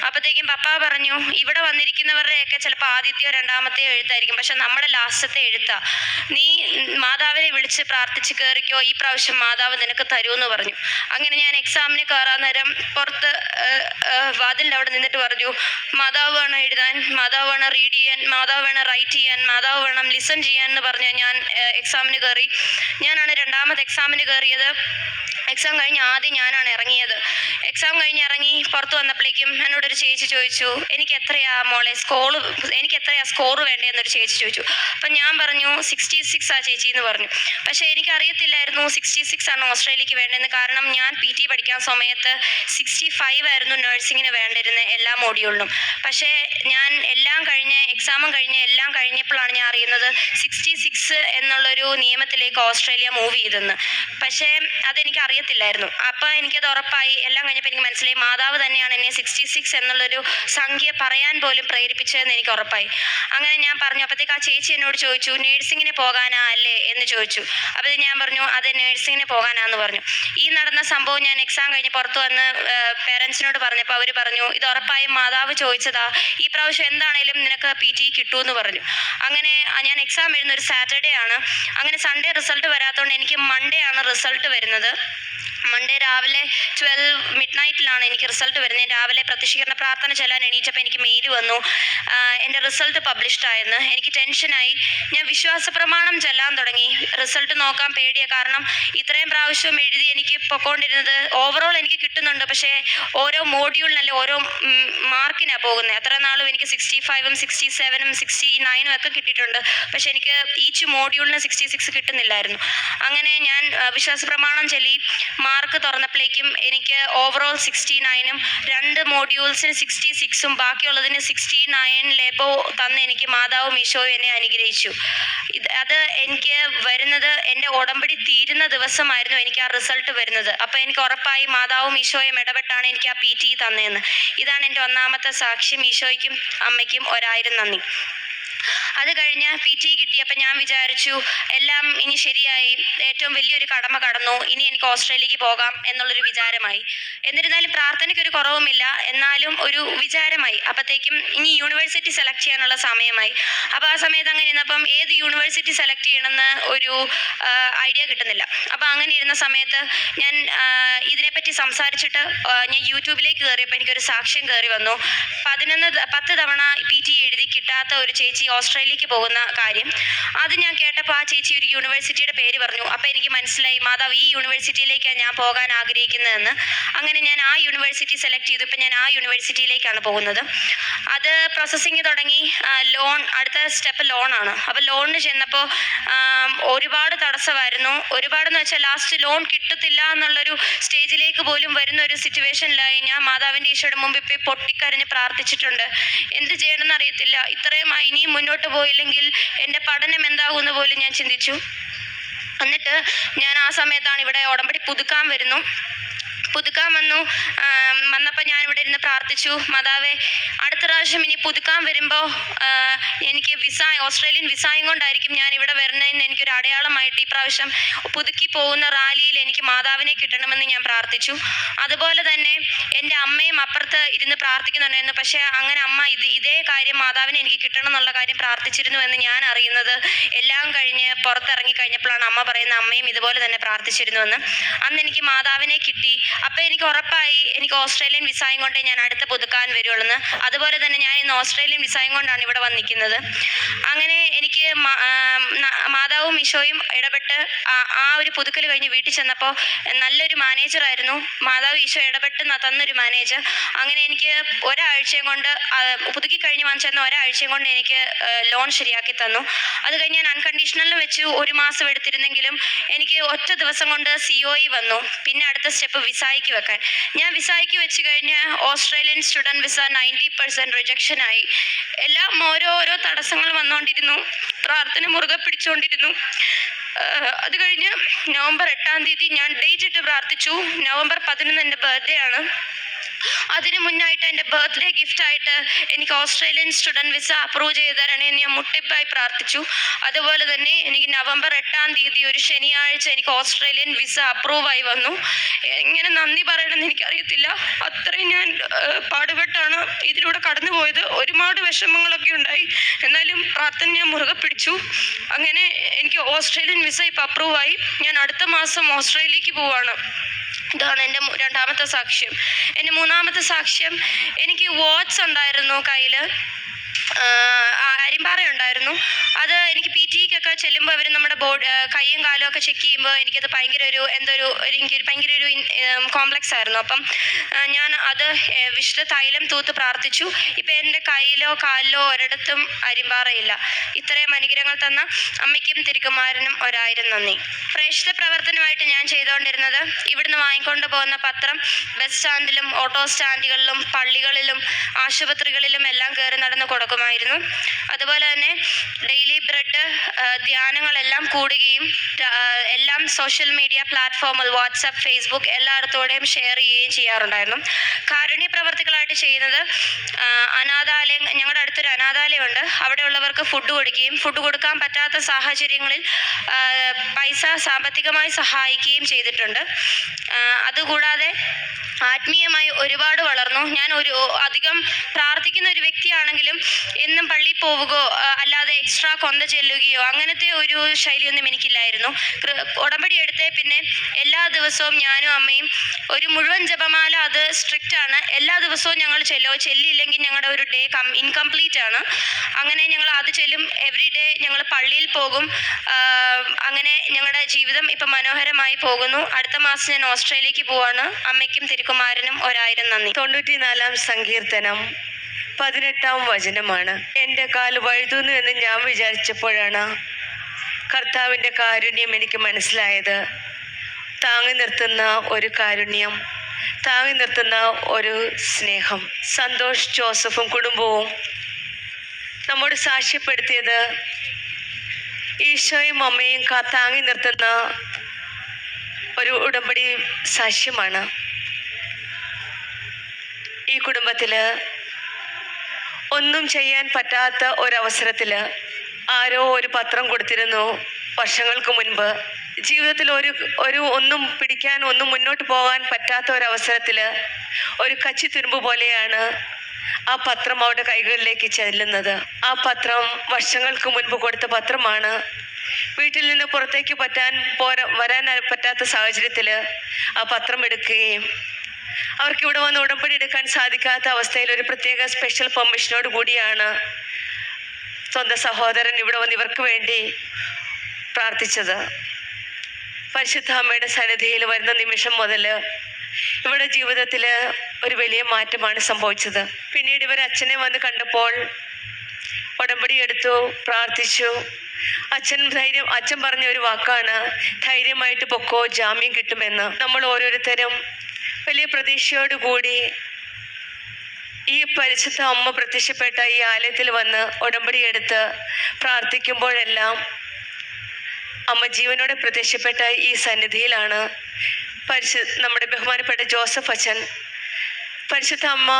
അപ്പോഴത്തേക്കും പപ്പ പറഞ്ഞു ഇവിടെ വന്നിരിക്കുന്നവരുടെയൊക്കെ ചിലപ്പോൾ ആദ്യത്തെയോ രണ്ടാമത്തെയോ എഴുത്തായിരിക്കും. പക്ഷെ നമ്മുടെ ലാസ്റ്റത്തെ എഴുത്താ. നീ മാതാവിനെ വിളിച്ച് പ്രാർത്ഥിച്ച് കയറിക്കോ ഈ പ്രാവശ്യം മാതാവ് നിനക്ക് തരുമെന്ന് പറഞ്ഞു. അങ്ങനെ ഞാൻ എക്സാമിന് കയറാൻ നേരം പുറത്ത് വാതിലിന്റെ അവിടെ നിന്നിട്ട് പറഞ്ഞു മാതാവ് വേണം എഴുതാൻ മാതാവ് വേണം റീഡ് ചെയ്യാൻ മാതാവ് വേണം റൈറ്റ് ചെയ്യാൻ മാതാവ് വേണം ലിസൺ ചെയ്യാൻ എന്ന് പറഞ്ഞ് ഞാൻ എക്സാമിന് കയറി. ഞാനാണ് രണ്ടാമത് എക്സാമിന് കയറിയത്. എക്സാം കഴിഞ്ഞ് ആദ്യം ഞാനാണ് ഇറങ്ങിയത്. എക്സാം കഴിഞ്ഞ് ഇറങ്ങി പുറത്ത് വന്നപ്പോഴേക്കും എന്നോടൊരു ചേച്ചി ചോദിച്ചു എനിക്ക് എത്രയാ മോളെ സ്കോർ എനിക്ക് എത്രയാ സ്കോർ വേണ്ടതെന്നൊരു ചേച്ചി ചോദിച്ചു. അപ്പം ഞാൻ പറഞ്ഞു സിക്സ്റ്റി സിക്സ് ആ ചേച്ചി എന്ന് പറഞ്ഞു. പക്ഷേ എനിക്ക് അറിയത്തില്ലായിരുന്നു സിക്സ്റ്റി സിക്സ് ആണ് ഓസ്ട്രേലിയക്ക് വേണ്ടതെന്ന് കാരണം ഞാൻ പി ടി പഠിക്കാൻ സമയത്ത് സിക്സ്റ്റി ഫൈവ് ആയിരുന്നു നഴ്സിങ്ങിന് വേണ്ടിയിരുന്നത് എല്ലാ മോഡ്യൂളിനും പക്ഷേ ഞാൻ എല്ലാം കഴിഞ്ഞ് എക്സാമും കഴിഞ്ഞ് എല്ലാം കഴിഞ്ഞപ്പോഴാണ് ഞാൻ അറിയുന്നത് സിക്സ്റ്റി സിക്സ് എന്നുള്ളൊരു നിയമത്തിലേക്ക് ഓസ്ട്രേലിയ മൂവ് ചെയ്തെന്ന്. പക്ഷേ അതെനിക്ക് അറിയത്തില്ലായിരുന്നു. അപ്പൊ എനിക്കത് ഉറപ്പായി. എല്ലാം കഴിഞ്ഞപ്പോൾ എനിക്ക് മനസ്സിലായി. മാതാവ് തന്നെയാണ് എന്നെ സിക്സ്റ്റി സിക്സ് എന്നുള്ളൊരു സംഖ്യ പറയാൻ പോലും പ്രേരിപ്പിച്ചതെന്ന് എനിക്ക് ഉറപ്പായി. അങ്ങനെ ഞാൻ പറഞ്ഞു അപ്പോഴത്തേക്ക് ആ ചേച്ചി എന്നോട് ചോദിച്ചു നേഴ്സിങ്ങിന് പോകാനാ അല്ലേ? എന്ന് ചോദിച്ചു. അപ്പോൾ ഞാൻ പറഞ്ഞു അത് നേഴ്സിങ്ങിന് പോകാനാന്ന് പറഞ്ഞു. ഈ നടന്ന സംഭവം ഞാൻ എക്സാം കഴിഞ്ഞ് പുറത്തു വന്ന് പേരൻസിനോട് പറഞ്ഞപ്പോൾ അവർ പറഞ്ഞു ഇത് ഉറപ്പായും മാതാവ് ചോദിച്ചതാ. ഈ പ്രാവശ്യം എന്താണേലും നിനക്ക് പി ടി എന്ന് പറഞ്ഞു. അങ്ങനെ ഞാൻ എക്സാം എഴുതുന്ന ഒരു സാറ്റർഡേ ആണ്. അങ്ങനെ സൺഡേ റിസൾട്ട് വരാത്തതുകൊണ്ട് എനിക്ക് മൺഡേ ആണ് റിസൾട്ട് വരുന്നത്. മൺഡേ രാവിലെ ട്വൽവ് മിഡ് നൈറ്റിലാണ് എനിക്ക് റിസൾട്ട് വരുന്നത്. രാവിലെ പ്രത്യക്ഷീകരണ പ്രാർത്ഥന ചെല്ലാൻ എണീറ്റപ്പോൾ എനിക്ക് മെയിൽ വന്നു. എന്റെ റിസൾട്ട് പബ്ലിഷ്ഡ് ആയെന്ന്. എനിക്ക് ടെൻഷനായി ഞാൻ വിശ്വാസ പ്രമാണം ചെല്ലാൻ തുടങ്ങി. റിസൾട്ട് നോക്കാൻ പേടിയ. കാരണം ഇത്രയും പ്രാവശ്യം എഴുതി എനിക്ക് പൊക്കോണ്ടിരുന്നത് ഓവറോൾ എനിക്ക് കിട്ടുന്നുണ്ട്. പക്ഷേ ഓരോ മോഡ്യൂളിനല്ലേ ഓരോ മാർക്കിനാണ് പോകുന്നത് എത്ര നാളും എനിക്ക് സിക്സ്റ്റി ഫൈവും സിക്സ്റ്റി സെവനും സിക്സ്റ്റി നയനും ഒക്കെ കിട്ടിയിട്ടുണ്ട്. പക്ഷേ എനിക്ക് ഈച്ച് മോഡ്യൂളിന് സിക്സ്റ്റി സിക്സ് കിട്ടുന്നില്ലായിരുന്നു. അങ്ങനെ ഞാൻ വിശ്വാസ പ്രമാണം ചൊല്ലി. മാർക്ക് തുറന്നപ്പോഴേക്കും എനിക്ക് ഓവറോൾ സിക്സ്റ്റി നയനും രണ്ട് മോഡ്യൂൾസിന് സിക്സ്റ്റി സിക്സും ബാക്കിയുള്ളതിന് സിക്സ്റ്റി നയൻ ലെബോ തന്ന് എനിക്ക് മാതാവും ഈശോയും എന്നെ അനുഗ്രഹിച്ചു. അത് എനിക്ക് വരുന്നത് എന്റെ ഉടമ്പടി തീരുന്ന ദിവസമായിരുന്നു എനിക്ക് ആ റിസൾട്ട് വരുന്നത്. അപ്പോൾ എനിക്ക് ഉറപ്പായി മാതാവും ഈശോയും ഇടപെട്ടാണ് എനിക്ക് ആ പി ടി തന്നതെന്ന്. ഇതാണ് എന്റെ ഒന്നാമത്തെ സാക്ഷ്യം. ഈശോയ്ക്കും അമ്മയ്ക്കും ഒരായിരം നന്ദി. അത് കഴിഞ്ഞ് പി ടി കിട്ടിയപ്പോൾ ഞാൻ വിചാരിച്ചു എല്ലാം ഇനി ശരിയായി. ഏറ്റവും വലിയൊരു കടമ കടന്നു. ഇനി എനിക്ക് ഓസ്ട്രേലിയക്ക് പോകാം എന്നുള്ളൊരു വിചാരമായി. എന്നിരുന്നാലും പ്രാർത്ഥനയ്ക്ക് ഒരു കുറവുമില്ല. എന്നാലും ഒരു വിചാരമായി. അപ്പോഴത്തേക്കും ഇനി യൂണിവേഴ്സിറ്റി സെലക്ട് ചെയ്യാനുള്ള സമയമായി. അപ്പോൾ ആ സമയത്ത് അങ്ങനെ ഇരുന്നപ്പം ഏത് യൂണിവേഴ്സിറ്റി സെലക്ട് ചെയ്യണമെന്ന് ഒരു ഐഡിയ കിട്ടുന്നില്ല. അപ്പോൾ അങ്ങനെ ഇരുന്ന സമയത്ത് ഞാൻ ഇതിനെപ്പറ്റി സംസാരിച്ചിട്ട് ഞാൻ യൂട്യൂബിലേക്ക് കയറിയപ്പോൾ എനിക്കൊരു സാക്ഷ്യം കയറി വന്നു. പതിനൊന്ന് പത്ത് തവണ പി ടി എഴുതി കിട്ടാത്ത ഒരു ചേച്ചി ഓസ്ട്രേലിയക്ക് പോകുന്ന കാര്യം. അത് ഞാൻ കേട്ടപ്പോൾ ആ ചേച്ചി ഒരു യൂണിവേഴ്സിറ്റിയുടെ പേര് പറഞ്ഞു. അപ്പോൾ എനിക്ക് മനസ്സിലായി മാതാവ് ഈ യൂണിവേഴ്സിറ്റിയിലേക്കാണ് ഞാൻ പോകാൻ ആഗ്രഹിക്കുന്നതെന്ന്. അങ്ങനെ ഞാൻ ആ യൂണിവേഴ്സിറ്റി സെലക്ട് ചെയ്തു. ഇപ്പം ഞാൻ ആ യൂണിവേഴ്സിറ്റിയിലേക്കാണ് പോകുന്നത്. അത് പ്രോസസ്സിങ് തുടങ്ങി. ലോൺ അടുത്ത സ്റ്റെപ്പ് ലോണാണ് അപ്പോൾ ലോണിന് ചെന്നപ്പോൾ ഒരുപാട് തടസ്സമായിരുന്നു. ഒരുപാടെന്ന് വെച്ചാൽ ലാസ്റ്റ് ലോൺ കിട്ടത്തില്ല എന്നുള്ളൊരു സ്റ്റേജിലേക്ക് പോലും വരുന്ന ഒരു സിറ്റുവേഷനിലായി ഞാൻ മാതാവിന്റെ ഈശോയുടെ മുമ്പിൽ പോയി പൊട്ടിക്കരഞ്ഞ് പ്രാർത്ഥിച്ചിട്ടുണ്ട്. എന്ത് ചെയ്യണമെന്ന് അറിയത്തില്ല. ഇത്രയും ഇനിയും മുന്നോട്ട് പോയില്ലെങ്കിൽ എന്റെ പഠനം എന്താകുമെന്ന് പോലും ഞാൻ ചിന്തിച്ചു. എന്നിട്ട് ഞാൻ ആ സമയത്താണ് ഇവിടെ ഉടമ്പടി പുതുക്കാൻ വരുന്നു. പുതുക്കാൻ വന്നു. വന്നപ്പോൾ ഞാൻ ഇവിടെ ഇരുന്ന് പ്രാർത്ഥിച്ചു. മാതാവേ അടുത്ത പ്രാവശ്യം ഇനി പുതുക്കാൻ വരുമ്പോൾ എനിക്ക് വിസ ഓസ്ട്രേലിയൻ വിസയും കൊണ്ടായിരിക്കും ഞാൻ ഇവിടെ വരുന്നതെന്ന് എനിക്കൊരു അടയാളമായിട്ട് ഈ പ്രാവശ്യം പുതുക്കി പോകുന്ന റാലിയിൽ എനിക്ക് മാതാവിനെ കിട്ടണമെന്ന് ഞാൻ പ്രാർത്ഥിച്ചു. അതുപോലെ തന്നെ എന്റെ അമ്മയും അപ്പുറത്ത് ഇരുന്ന് പ്രാർത്ഥിക്കുന്നുണ്ടായിരുന്നു പക്ഷേ അങ്ങനെ അമ്മ ഇത് ഇതേ കാര്യം മാതാവിനെ എനിക്ക് കിട്ടണം എന്നുള്ള കാര്യം പ്രാർത്ഥിച്ചിരുന്നു എന്ന് ഞാൻ അറിയുന്നത് എല്ലാം കഴിഞ്ഞ് പുറത്തിറങ്ങി കഴിഞ്ഞപ്പോഴാണ് അമ്മ പറയുന്ന അമ്മയും ഇതുപോലെ തന്നെ പ്രാർത്ഥിച്ചിരുന്നുവെന്ന് അന്ന് എനിക്ക് മാതാവിനെ കിട്ടി. അപ്പോൾ എനിക്ക് ഉറപ്പായി എനിക്ക് ഓസ്ട്രേലിയൻ വിസയും കൊണ്ടേ ഞാൻ അടുത്ത പുതുക്കാൻ വരുള്ളൂ അതുപോലെ തന്നെ ഞാൻ ഇന്ന് ഓസ്ട്രേലിയൻ വിസയും കൊണ്ടാണ് ഇവിടെ വന്നിരിക്കുന്നത്. അങ്ങനെ എനിക്ക് മാതാവും ഈശോയും ഇടപെട്ട് ആ- ഒരു പുതുക്കൽ കഴിഞ്ഞ് വീട്ടിൽ ചെന്നപ്പോൾ നല്ലൊരു മാനേജറായിരുന്നു മാതാവ് ഈശോ ഇടപെട്ട് തന്നൊരു മാനേജർ അങ്ങനെ എനിക്ക് ഒരാഴ്ചയും കൊണ്ട് പുതുക്കി കഴിഞ്ഞ് വന്നു ചെന്ന ഒരാഴ്ചയും കൊണ്ട് എനിക്ക് ലോൺ ശരിയാക്കി തന്നു. അത് കഴിഞ്ഞ് ഞാൻ അൺകണ്ടീഷണലിൽ വെച്ച്. ഒരു മാസം എടുത്തിരുന്നെങ്കിലും എനിക്ക് ഒറ്റ ദിവസം കൊണ്ട് സി ഒ വന്നു. പിന്നെ അടുത്ത സ്റ്റെപ്പ് വിസായിക്ക് വെക്കാൻ. ഞാൻ വിസായിക്ക് വെച്ച് കഴിഞ്ഞ് Australian student visa ninety percent rejection ആയി. എല്ലാം ഓരോ ഓരോ തടസ്സങ്ങൾ വന്നുകൊണ്ടിരുന്നു പ്രാർത്ഥന മുറുകെ പിടിച്ചുകൊണ്ടിരുന്നു അത് കഴിഞ്ഞ് നവംബർ എട്ടാം തീയതി ഞാൻ ഡേറ്റ് ഇട്ട് പ്രാർത്ഥിച്ചു. നവംബർ പതിനൊന്ന് എന്റെ ബർത്ത്ഡേ ആണ്. അതിന് മുന്നായിട്ട് എന്റെ ബർത്ത്ഡേ ഗിഫ്റ്റ് ആയിട്ട് എനിക്ക് ഓസ്ട്രേലിയൻ സ്റ്റുഡന്റ് വിസ അപ്രൂവ് ചെയ്ത് തരണേ എന്ന് ഞാൻ മുട്ടിപ്പായി പ്രാർത്ഥിച്ചു. അതുപോലെ തന്നെ എനിക്ക് നവംബർ എട്ടാം തീയതി ഒരു ശനിയാഴ്ച എനിക്ക് ഓസ്ട്രേലിയൻ വിസ അപ്രൂവായി വന്നു. എങ്ങനെ നന്ദി പറയണമെന്ന് എനിക്കറിയത്തില്ല. അത്രയും ഞാൻ പാടുപെട്ടാണ് ഇതിലൂടെ കടന്നു പോയത് ഒരുപാട് വിഷമങ്ങളൊക്കെ ഉണ്ടായി. എന്നാലും പ്രാർത്ഥന ഞാൻ മുറുകെ പിടിച്ചു. അങ്ങനെ എനിക്ക് ഓസ്ട്രേലിയൻ വിസ ഇപ്പം അപ്രൂവായി ഞാൻ അടുത്ത മാസം ഓസ്ട്രേലിയക്ക് പോവാണ്. ഇതാണ് എന്റെ രണ്ടാമത്തെ സാക്ഷ്യം. എന്റെ മൂന്നാമത്തെ സാക്ഷ്യം എനിക്ക് വാച്ച് ഉണ്ടായിരുന്നു കയ്യിൽ അരിമ്പാറ ഉണ്ടായിരുന്നു അത് എനിക്ക് പി ടിക്കൊക്കെ ചെല്ലുമ്പോൾ അവർ നമ്മുടെ ബോഡി കൈയും കാലും ഒക്കെ ചെക്ക് ചെയ്യുമ്പോൾ എനിക്കത് ഭയങ്കര ഒരു എന്തൊരു എനിക്കൊരു ഭയങ്കര ഒരു കോംപ്ലക്സ് ആയിരുന്നു. അപ്പം ഞാൻ അത് വിശുദ്ധ തൈലം തൂത്ത് പ്രാർത്ഥിച്ചു. ഇപ്പം എന്റെ കയ്യിലോ കാലിലോ ഒരിടത്തും അരിമ്പാറയില്ല ഇത്രയും അനുഗ്രഹങ്ങൾ തന്ന അമ്മയ്ക്കും തിരുക്കുമാരനും ഒരായിരം നന്ദി. പ്രേക്ഷിത പ്രവർത്തനമായിട്ട് ഞാൻ ചെയ്തുകൊണ്ടിരുന്നത് ഇവിടുന്ന് വാങ്ങിക്കൊണ്ട് പോകുന്ന പത്രം ബസ് സ്റ്റാൻഡിലും ഓട്ടോ സ്റ്റാൻഡുകളിലും പള്ളികളിലും ആശുപത്രികളിലും എല്ലാം കയറി നടന്ന് കൊടുക്കുമായിരുന്നു. അതുപോലെ തന്നെ ഡെയിലി ബ്രെഡ് ധ്യാനങ്ങളെല്ലാം കൂടുകയും എല്ലാം സോഷ്യൽ മീഡിയ പ്ലാറ്റ്ഫോമിൽ വാട്സപ്പ് ഫേസ്ബുക്ക് എല്ലായിടത്തോടെയും ഷെയർ ചെയ്യുകയും ചെയ്യാറുണ്ടായിരുന്നു. കാരുണ്യ പ്രവർത്തികളായിട്ട് ചെയ്യുന്നത് അനാഥാലയം ഞങ്ങളുടെ അടുത്തൊരു അനാഥാലയമുണ്ട്. അവിടെയുള്ളവർക്ക് ഫുഡ് കൊടുക്കുകയും ഫുഡ് കൊടുക്കാൻ പറ്റാത്ത സാഹചര്യങ്ങളിൽ പൈസ സാമ്പത്തികമായി സഹായിക്കുകയും ചെയ്തിട്ടുണ്ട്. അതുകൂടാതെ ആത്മീയമായി ഒരുപാട് വളർന്നു. ഞാൻ ഒരു അധികം പ്രാർത്ഥിക്കുന്ന ഒരു വ്യക്തിയാണെങ്കിലും എന്നും പള്ളിയിൽ പോവുകയോ അല്ലാതെ എക്സ്ട്രാ കൊന്ത ചെല്ലുകയോ അങ്ങനത്തെ ഒരു ശൈലിയൊന്നും എനിക്കില്ലായിരുന്നു. ഉടമ്പടി എടുത്തേ പിന്നെ എല്ലാ ദിവസവും ഞാനും അമ്മയും ഒരു മുഴുവൻ ജപമാല അത് സ്ട്രിക്റ്റ് ആണ്. എല്ലാ ദിവസവും ഞങ്ങൾ ചെല്ലോ ചെല്ലിയില്ലെങ്കിൽ ഞങ്ങളുടെ ഒരു ഡേ കം ഇൻകംപ്ലീറ്റ് ആണ്. അങ്ങനെ ഞങ്ങൾ അത് ചെല്ലും. എവറി ഡേ ഞങ്ങൾ പള്ളിയിൽ പോകും. അങ്ങനെ ഞങ്ങളുടെ ജീവിതം ഇപ്പം മനോഹരമായി പോകുന്നു. അടുത്ത മാസം ഞാൻ ഓസ്ട്രേലിയക്ക് പോവാണ്. അമ്മയ്ക്കും തിരുക്കുമാരനും ഒരായിരം നന്ദി. തൊണ്ണൂറ്റിനാലാം സങ്കീർത്തനം. പതിനെട്ടാം വചനമാണ്. എന്റെ കാൽ വഴുതുന്നു എന്ന് ഞാൻ വിചാരിച്ചപ്പോഴാണ് കർത്താവിന്റെ കാരുണ്യം എനിക്ക് മനസ്സിലായത്. താങ്ങി നിർത്തുന്ന ഒരു കാരുണ്യം താങ്ങി നിർത്തുന്ന ഒരു സ്നേഹം. സന്തോഷ് ജോസഫും കുടുംബവും നമ്മോട് സാക്ഷ്യപ്പെടുത്തിയത് ഈശോയും അമ്മയും താങ്ങി നിർത്തുന്ന ഒരു ഉടമ്പടി സാക്ഷ്യമാണ്. ഈ കുടുംബത്തിൽ ഒന്നും ചെയ്യാൻ പറ്റാത്ത ഒരവസരത്തിൽ ആരോ ഒരു പത്രം കൊടുത്തിരുന്നു വർഷങ്ങൾക്ക് മുൻപ്. ജീവിതത്തിൽ ഒരു ഒരു ഒന്നും പിടിക്കാൻ ഒന്നും മുന്നോട്ട് പോകാൻ പറ്റാത്ത ഒരവസരത്തിൽ ഒരു കച്ചി തുരുമ്പ് പോലെയാണ് ആ പത്രം അവരുടെ കൈകളിലേക്ക് ചെല്ലുന്നത്. ആ പത്രം വർഷങ്ങൾക്ക് മുൻപ് കൊടുത്ത പത്രമാണ്. വീട്ടിൽ നിന്ന് പുറത്തേക്ക് പറ്റാൻ പോരാ വരാൻ പറ്റാത്ത സാഹചര്യത്തിൽ ആ പത്രം എടുക്കുകയും അവർക്ക് ഇവിടെ വന്ന് ഉടമ്പടി എടുക്കാൻ സാധിക്കാത്ത അവസ്ഥയിൽ ഒരു പ്രത്യേക സ്പെഷ്യൽ പെർമിഷനോട് കൂടിയാണ് സ്വന്തം സഹോദരൻ ഇവിടെ വന്ന് ഇവർക്ക് വേണ്ടി പ്രാർത്ഥിച്ചത്. പരിശുദ്ധ അമ്മയുടെ സന്നിധിയിൽ വരുന്ന നിമിഷം മുതൽ ഇവരുടെ ജീവിതത്തിൽ ഒരു വലിയ മാറ്റമാണ് സംഭവിച്ചത്. പിന്നീട് ഇവർ അച്ഛനെ വന്ന് കണ്ടപ്പോൾ ഉടമ്പടി എടുത്തു പ്രാർത്ഥിച്ചു. അച്ഛൻ ധൈര്യം അച്ഛൻ പറഞ്ഞ ഒരു വാക്കാണ് ധൈര്യമായിട്ട് പൊക്കോ ജാമ്യം കിട്ടുമെന്ന്. നമ്മൾ ഓരോരുത്തരും വലിയ പ്രതീക്ഷയോടുകൂടി ഈ പരിശുദ്ധ അമ്മ പ്രത്യക്ഷപ്പെട്ട ഈ ആലയത്തിൽ വന്ന് ഉടമ്പടി എടുത്ത് പ്രാർത്ഥിക്കുമ്പോഴെല്ലാം അമ്മ ജീവനോടെ പ്രത്യക്ഷപ്പെട്ട ഈ സന്നിധിയിലാണ് പരിശു നമ്മുടെ ബഹുമാനപ്പെട്ട ജോസഫ് അച്ഛൻ. പരിശുദ്ധ അമ്മ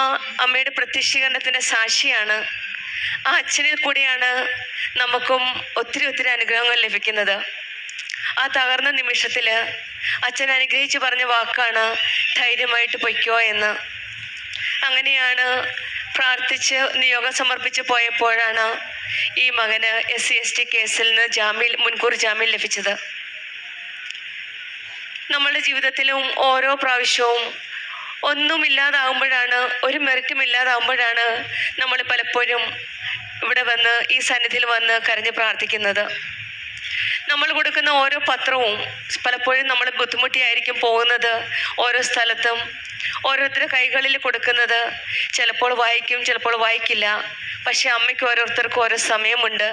അമ്മയുടെ പ്രത്യക്ഷീകരണത്തിന്റെ സാക്ഷിയാണ്. ആ അച്ഛനിൽ കൂടിയാണ് നമുക്കും ഒത്തിരി ഒത്തിരി അനുഗ്രഹങ്ങൾ ലഭിക്കുന്നത്. ആ തകർന്ന നിമിഷത്തിൽ അച്ഛൻ അനുഗ്രഹിച്ച് പറഞ്ഞ വാക്കാണ് ധൈര്യമായിട്ട് പൊയ്ക്കോ എന്ന്. അങ്ങനെയാണ് പ്രാർത്ഥിച്ച് നിയോഗം സമർപ്പിച്ച് പോയപ്പോഴാണ് ഈ മകന് എസ് സി എസ് ടി കേസിൽ നിന്ന് ജാമ്യം മുൻകൂർ ജാമ്യം ലഭിച്ചത്. നമ്മളുടെ ജീവിതത്തിലും ഓരോ പ്രാവശ്യവും ഒന്നുമില്ലാതാവുമ്പോഴാണ് ഒരു മെറിറ്റും ഇല്ലാതാവുമ്പോഴാണ് നമ്മൾ പലപ്പോഴും ഇവിടെ വന്ന് ഈ സന്നിധിയിൽ വന്ന് കരഞ്ഞ് പ്രാർത്ഥിക്കുന്നത്. നമ്മൾ കൊടുക്കുന്ന ഓരോ പത്രവും പലപ്പോഴും നമ്മൾ ബുദ്ധിമുട്ടിയായിരിക്കും പോകുന്നത്. ഓരോ സ്ഥലത്തും ഓരോരുത്തരുടെ കൈകളിൽ കൊടുക്കുന്നത്. ചിലപ്പോൾ വായിക്കും ചിലപ്പോൾ വായിക്കില്ല. പക്ഷെ അമ്മയ്ക്ക് ഓരോരുത്തർക്കും ഓരോ സമയമുണ്ട്.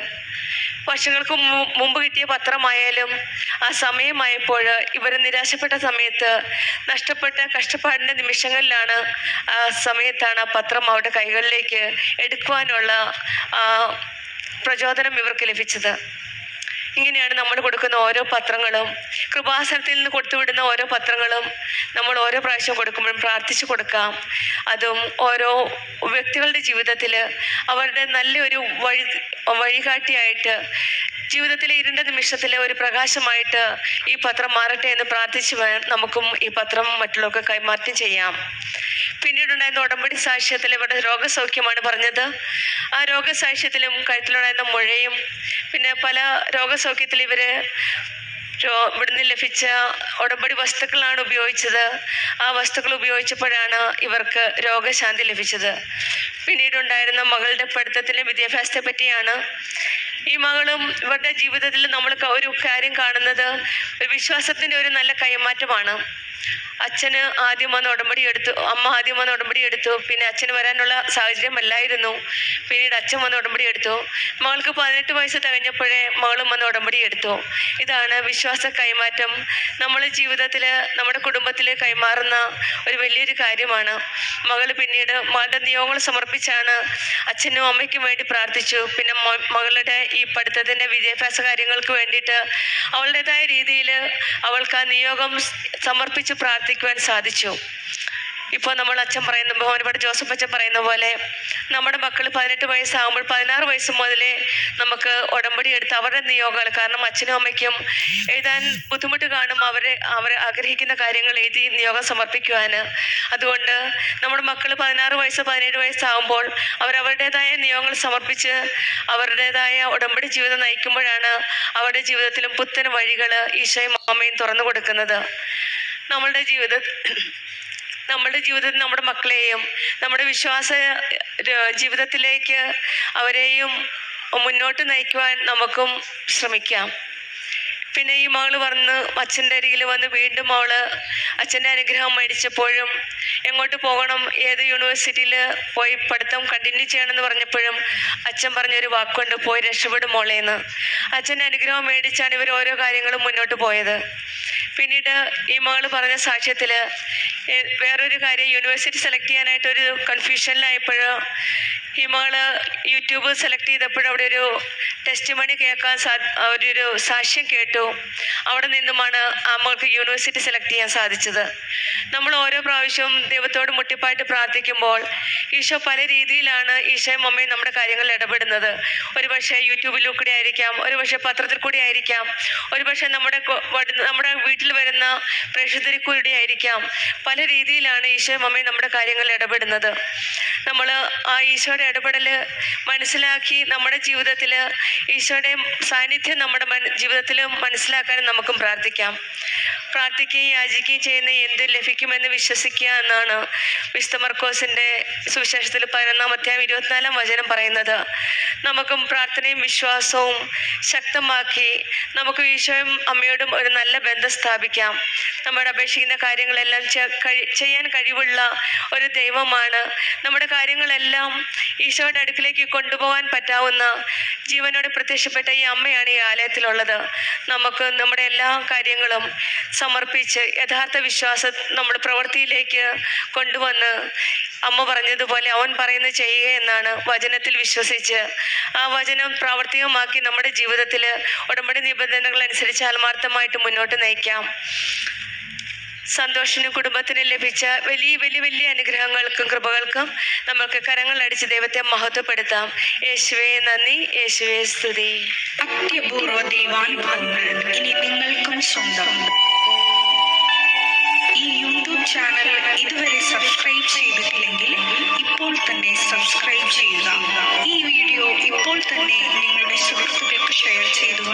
വർഷങ്ങൾക്ക് മുമ്പ് കിട്ടിയ പത്രമായാലും ആ സമയമായപ്പോൾ ഇവർ നിരാശപ്പെട്ട സമയത്ത് നഷ്ടപ്പെട്ട കഷ്ടപ്പാടിന്റെ നിമിഷങ്ങളിലാണ് ആ സമയത്താണ് ആ പത്രം അവരുടെ കൈകളിലേക്ക് എടുക്കുവാനുള്ള പ്രചോദനം ഇവർക്ക് ലഭിച്ചത്. ഇങ്ങനെയാണ് നമ്മൾ കൊടുക്കുന്ന ഓരോ പത്രങ്ങളും. കൃപാസനത്തിൽ നിന്ന് കൊടുത്തുവിടുന്ന ഓരോ പത്രങ്ങളും നമ്മൾ ഓരോ പ്രാവശ്യം കൊടുക്കുമ്പോഴും പ്രാർത്ഥിച്ചു കൊടുക്കാം. അതും ഓരോ വ്യക്തികളുടെ ജീവിതത്തിൽ അവരുടെ നല്ലൊരു വഴി വഴികാട്ടിയായിട്ട് ജീവിതത്തിലെ ഇരുണ്ട നിമിഷത്തിലെ ഒരു പ്രകാശമായിട്ട് ഈ പത്രം മാറട്ടെ എന്ന് പ്രാർത്ഥിച്ച് നമുക്കും ഈ പത്രം മറ്റുള്ളവർക്ക് കൈമാറ്റം ചെയ്യാം. പിന്നീടുണ്ടായിരുന്ന ഉടമ്പടി സാക്ഷ്യത്തിൽ ഇവരുടെ രോഗസൗഖ്യമാണ് പറഞ്ഞത്. ആ രോഗസാക്ഷ്യത്തിലും കഴുത്തിലുണ്ടായിരുന്ന മുഴയും പിന്നെ പല രോഗസൗഖ്യത്തിൽ ഇവർ ഇവിടുന്ന് ലഭിച്ച ഉടമ്പടി വസ്തുക്കളാണ് ഉപയോഗിച്ചത്. ആ വസ്തുക്കൾ ഉപയോഗിച്ചപ്പോഴാണ് ഇവർക്ക് രോഗശാന്തി ലഭിച്ചത്. പിന്നീടുണ്ടായിരുന്ന മകളുടെ പഠിത്തത്തിന്റെ വിദ്യാഭ്യാസത്തെ പറ്റിയാണ് ഈ മകളും ഇവരുടെ ജീവിതത്തിൽ നമ്മൾ ഒരു കാര്യം കാണുന്നത്. വിശ്വാസത്തിന്റെ ഒരു നല്ല കൈമാറ്റമാണ്. അച്ഛന് ആദ്യം വന്ന് ഉടമ്പടി എടുത്തു അമ്മ ആദ്യം വന്ന് ഉടമ്പടി എടുത്തു പിന്നെ അച്ഛന് വരാനുള്ള സാഹചര്യം സാഹചര്യമല്ലായിരുന്നു പിന്നീട് അച്ഛൻ വന്ന് ഉടമ്പടി എടുത്തു. മകൾക്ക് പതിനെട്ട് വയസ്സ് തികഞ്ഞപ്പോഴേ മകളും വന്ന് ഉടമ്പടി എടുത്തു. ഇതാണ് വിശ്വാസ കൈമാറ്റം. നമ്മൾ ജീവിതത്തിൽ നമ്മുടെ കുടുംബത്തിൽ കൈമാറുന്ന ഒരു വലിയൊരു കാര്യമാണ്. മകൾ പിന്നീട് മകളുടെ നിയോഗങ്ങൾ സമർപ്പിച്ചാണ് അച്ഛനും അമ്മയ്ക്കും വേണ്ടി പ്രാർത്ഥിച്ചു. പിന്നെ മകളുടെ ഈ പഠിത്തത്തിന്റെ വിദ്യാഭ്യാസ കാര്യങ്ങൾക്ക് വേണ്ടിയിട്ട് അവളുടേതായ രീതിയിൽ അവൾക്ക് ആ നിയോഗം സമർപ്പിച്ച് സമർപ്പിച്ച് പ്രാർത്ഥിക്കുവാൻ സാധിച്ചു. ഇപ്പോൾ നമ്മൾ അച്ഛൻ പറയുന്ന ബഹുമാനപ്പെട്ട ജോസഫ് അച്ഛൻ പറയുന്ന പോലെ നമ്മുടെ മക്കൾ പതിനെട്ട് വയസ്സാകുമ്പോൾ പതിനാറ് വയസ്സ് മുതലേ നമുക്ക് ഉടമ്പടി എടുത്ത് അവരുടെ നിയോഗങ്ങൾ കാരണം അച്ഛനും അമ്മയ്ക്കും എഴുതാൻ ബുദ്ധിമുട്ട് കാണും അവരെ അവർ ആഗ്രഹിക്കുന്ന കാര്യങ്ങൾ എഴുതി നിയോഗം സമർപ്പിക്കുവാൻ അതുകൊണ്ട് നമ്മുടെ മക്കൾ പതിനാറ് വയസ്സ് പതിനേഴ് വയസ്സാകുമ്പോൾ അവരവരുടേതായ നിയോഗങ്ങൾ സമർപ്പിച്ച് അവരുടേതായ ഉടമ്പടി ജീവിതം നയിക്കുമ്പോഴാണ് അവരുടെ ജീവിതത്തിലും പുത്തൻ വഴികൾ ഈശോയും അമ്മയും തുറന്നു കൊടുക്കുന്നത്. നമ്മളുടെ ജീവിത നമ്മുടെ ജീവിതത്തിൽ നമ്മുടെ മക്കളെയും നമ്മുടെ വിശ്വാസ ജീവിതത്തിലേക്ക് അവരെയും മുന്നോട്ട് നയിക്കുവാൻ നമുക്കും ശ്രമിക്കാം. പിന്നെ ഈ മകൾ വന്ന് അച്ഛന്റെ അരികിൽ വന്ന് വീണ്ടും അവൾ അച്ഛന്റെ അനുഗ്രഹം മേടിച്ചപ്പോഴും എങ്ങോട്ട് പോകണം ഏത് യൂണിവേഴ്സിറ്റിയിൽ പോയി പഠിത്തം കണ്ടിന്യൂ ചെയ്യണമെന്ന് പറഞ്ഞപ്പോഴും അച്ഛൻ പറഞ്ഞൊരു വാക്കുണ്ട് പോയി രക്ഷപ്പെടും മോളേന്ന് അച്ഛന്റെ അനുഗ്രഹം മേടിച്ചാണ് ഇവർ ഓരോ കാര്യങ്ങളും മുന്നോട്ട് പോയത്. പിന്നീട് ഈ മകൾ പറഞ്ഞ സാക്ഷ്യത്തിൽ വേറൊരു കാര്യം യൂണിവേഴ്സിറ്റി സെലക്ട് ചെയ്യാനായിട്ട് ഒരു കൺഫ്യൂഷനിലായപ്പോൾ ഈ മകൾ യൂട്യൂബ് സെലക്ട് ചെയ്തപ്പോൾ അവിടെ ഒരു ടെസ്റ്റ് മണി കേൾക്കാൻ ഒരു സാക്ഷ്യം കേട്ടു. അവിടെ നിന്നുമാണ് അമ്മയ്ക്ക് യൂണിവേഴ്സിറ്റി സെലക്ട് ചെയ്യാൻ സാധിച്ചത്. നമ്മൾ ഓരോ പ്രാവശ്യവും ദൈവത്തോട് മുട്ടിപ്പായിട്ട് പ്രാർത്ഥിക്കുമ്പോൾ ഈശോ പല രീതിയിലാണ് ഈശോയും അമ്മയും നമ്മുടെ കാര്യങ്ങളിൽ ഇടപെടുന്നത്. ഒരുപക്ഷെ യൂട്യൂബിൽ കൂടി ആയിരിക്കാം ഒരുപക്ഷെ പത്രത്തിൽ കൂടി ആയിരിക്കാം ഒരുപക്ഷെ നമ്മുടെ നമ്മുടെ വീട്ടിൽ വരുന്ന പ്രേക്ഷകരിൽ കൂടി ആയിരിക്കാം. പല രീതിയിലാണ് ഈശോയും അമ്മയും നമ്മുടെ കാര്യങ്ങളിൽ ഇടപെടുന്നത്. നമ്മൾ ആ ഈശോയുടെ ഇടപെടൽ മനസ്സിലാക്കി നമ്മുടെ ജീവിതത്തിൽ ഈശോയുടെ സാന്നിധ്യം നമ്മുടെ ജീവിതത്തിൽ മനസ്സിലാക്കാനും നമുക്കും പ്രാർത്ഥിക്കാം. പ്രാർത്ഥിക്കുകയും യാചിക്കുകയും ചെയ്യുന്ന എന്ത് ലഭിക്കുമെന്ന് വിശ്വസിക്കുക എന്നാണ് വിശുദ്ധ മർക്കോസിന്റെ സുവിശേഷത്തിൽ പതിനൊന്നാം അധ്യായം ഇരുപത്തിനാലാം വചനം പറയുന്നത്. നമുക്കും പ്രാർത്ഥനയും വിശ്വാസവും ശക്തമാക്കി നമുക്ക് ഈശോയും അമ്മയോടും ഒരു നല്ല ബന്ധം സ്ഥാപിക്കാം. നമ്മുടെ അപേക്ഷിക്കുന്ന കാര്യങ്ങളെല്ലാം ചെയ്യാൻ കഴിവുള്ള ഒരു ദൈവമാണ്. നമ്മുടെ കാര്യങ്ങളെല്ലാം ഈശോയുടെ അടുക്കിലേക്ക് കൊണ്ടുപോകാൻ പറ്റാവുന്ന ജീവനോട് പ്രത്യക്ഷപ്പെട്ട ഈ അമ്മയാണ് ഈ ആലയത്തിലുള്ളത്. നമുക്ക് നമ്മുടെ എല്ലാ കാര്യങ്ങളും സമർപ്പിച്ച് യഥാർത്ഥ വിശ്വാസം നമ്മൾ പ്രവൃത്തിയിലേക്ക് കൊണ്ടുവന്ന് അമ്മ പറഞ്ഞതുപോലെ അവൻ പറയുന്നത് ചെയ്യുക എന്നാണ് വചനത്തിൽ വിശ്വസിച്ച്. ആ വചനം പ്രാവർത്തികമാക്കി നമ്മുടെ ജീവിതത്തിൽ ഉടമ്പടി നിബന്ധനകൾ അനുസരിച്ച് ആത്മാർത്ഥമായിട്ട് മുന്നോട്ട് നയിക്കാം. സന്തോഷിനും കുടുംബത്തിന് ലഭിച്ച വലിയ വലിയ വലിയ അനുഗ്രഹങ്ങൾക്കും കൃപകൾക്കും കരങ്ങൾ കരങ്ങളടിച്ച് ദൈവത്തെ മഹത്വപ്പെടുത്താം. യേശുവേ നന്ദി. യേശുവേ സ്തുതി. അത്യപൂർവ ദൈവാനുഭവങ്ങൾ ഇനി നിങ്ങൾക്കും സ്വന്തം. ഈ യൂട്യൂബ് ചാനൽ ഇതുവരെ സബ്സ്ക്രൈബ് ചെയ്തിട്ടില്ലെങ്കിൽ ഇപ്പോൾ തന്നെ സബ്സ്ക്രൈബ് ചെയ്യുക. ഈ വീഡിയോ ഇപ്പോൾ തന്നെ നിങ്ങളുടെ സുഹൃത്തുക്കൾക്ക് ഷെയർ ചെയ്യുക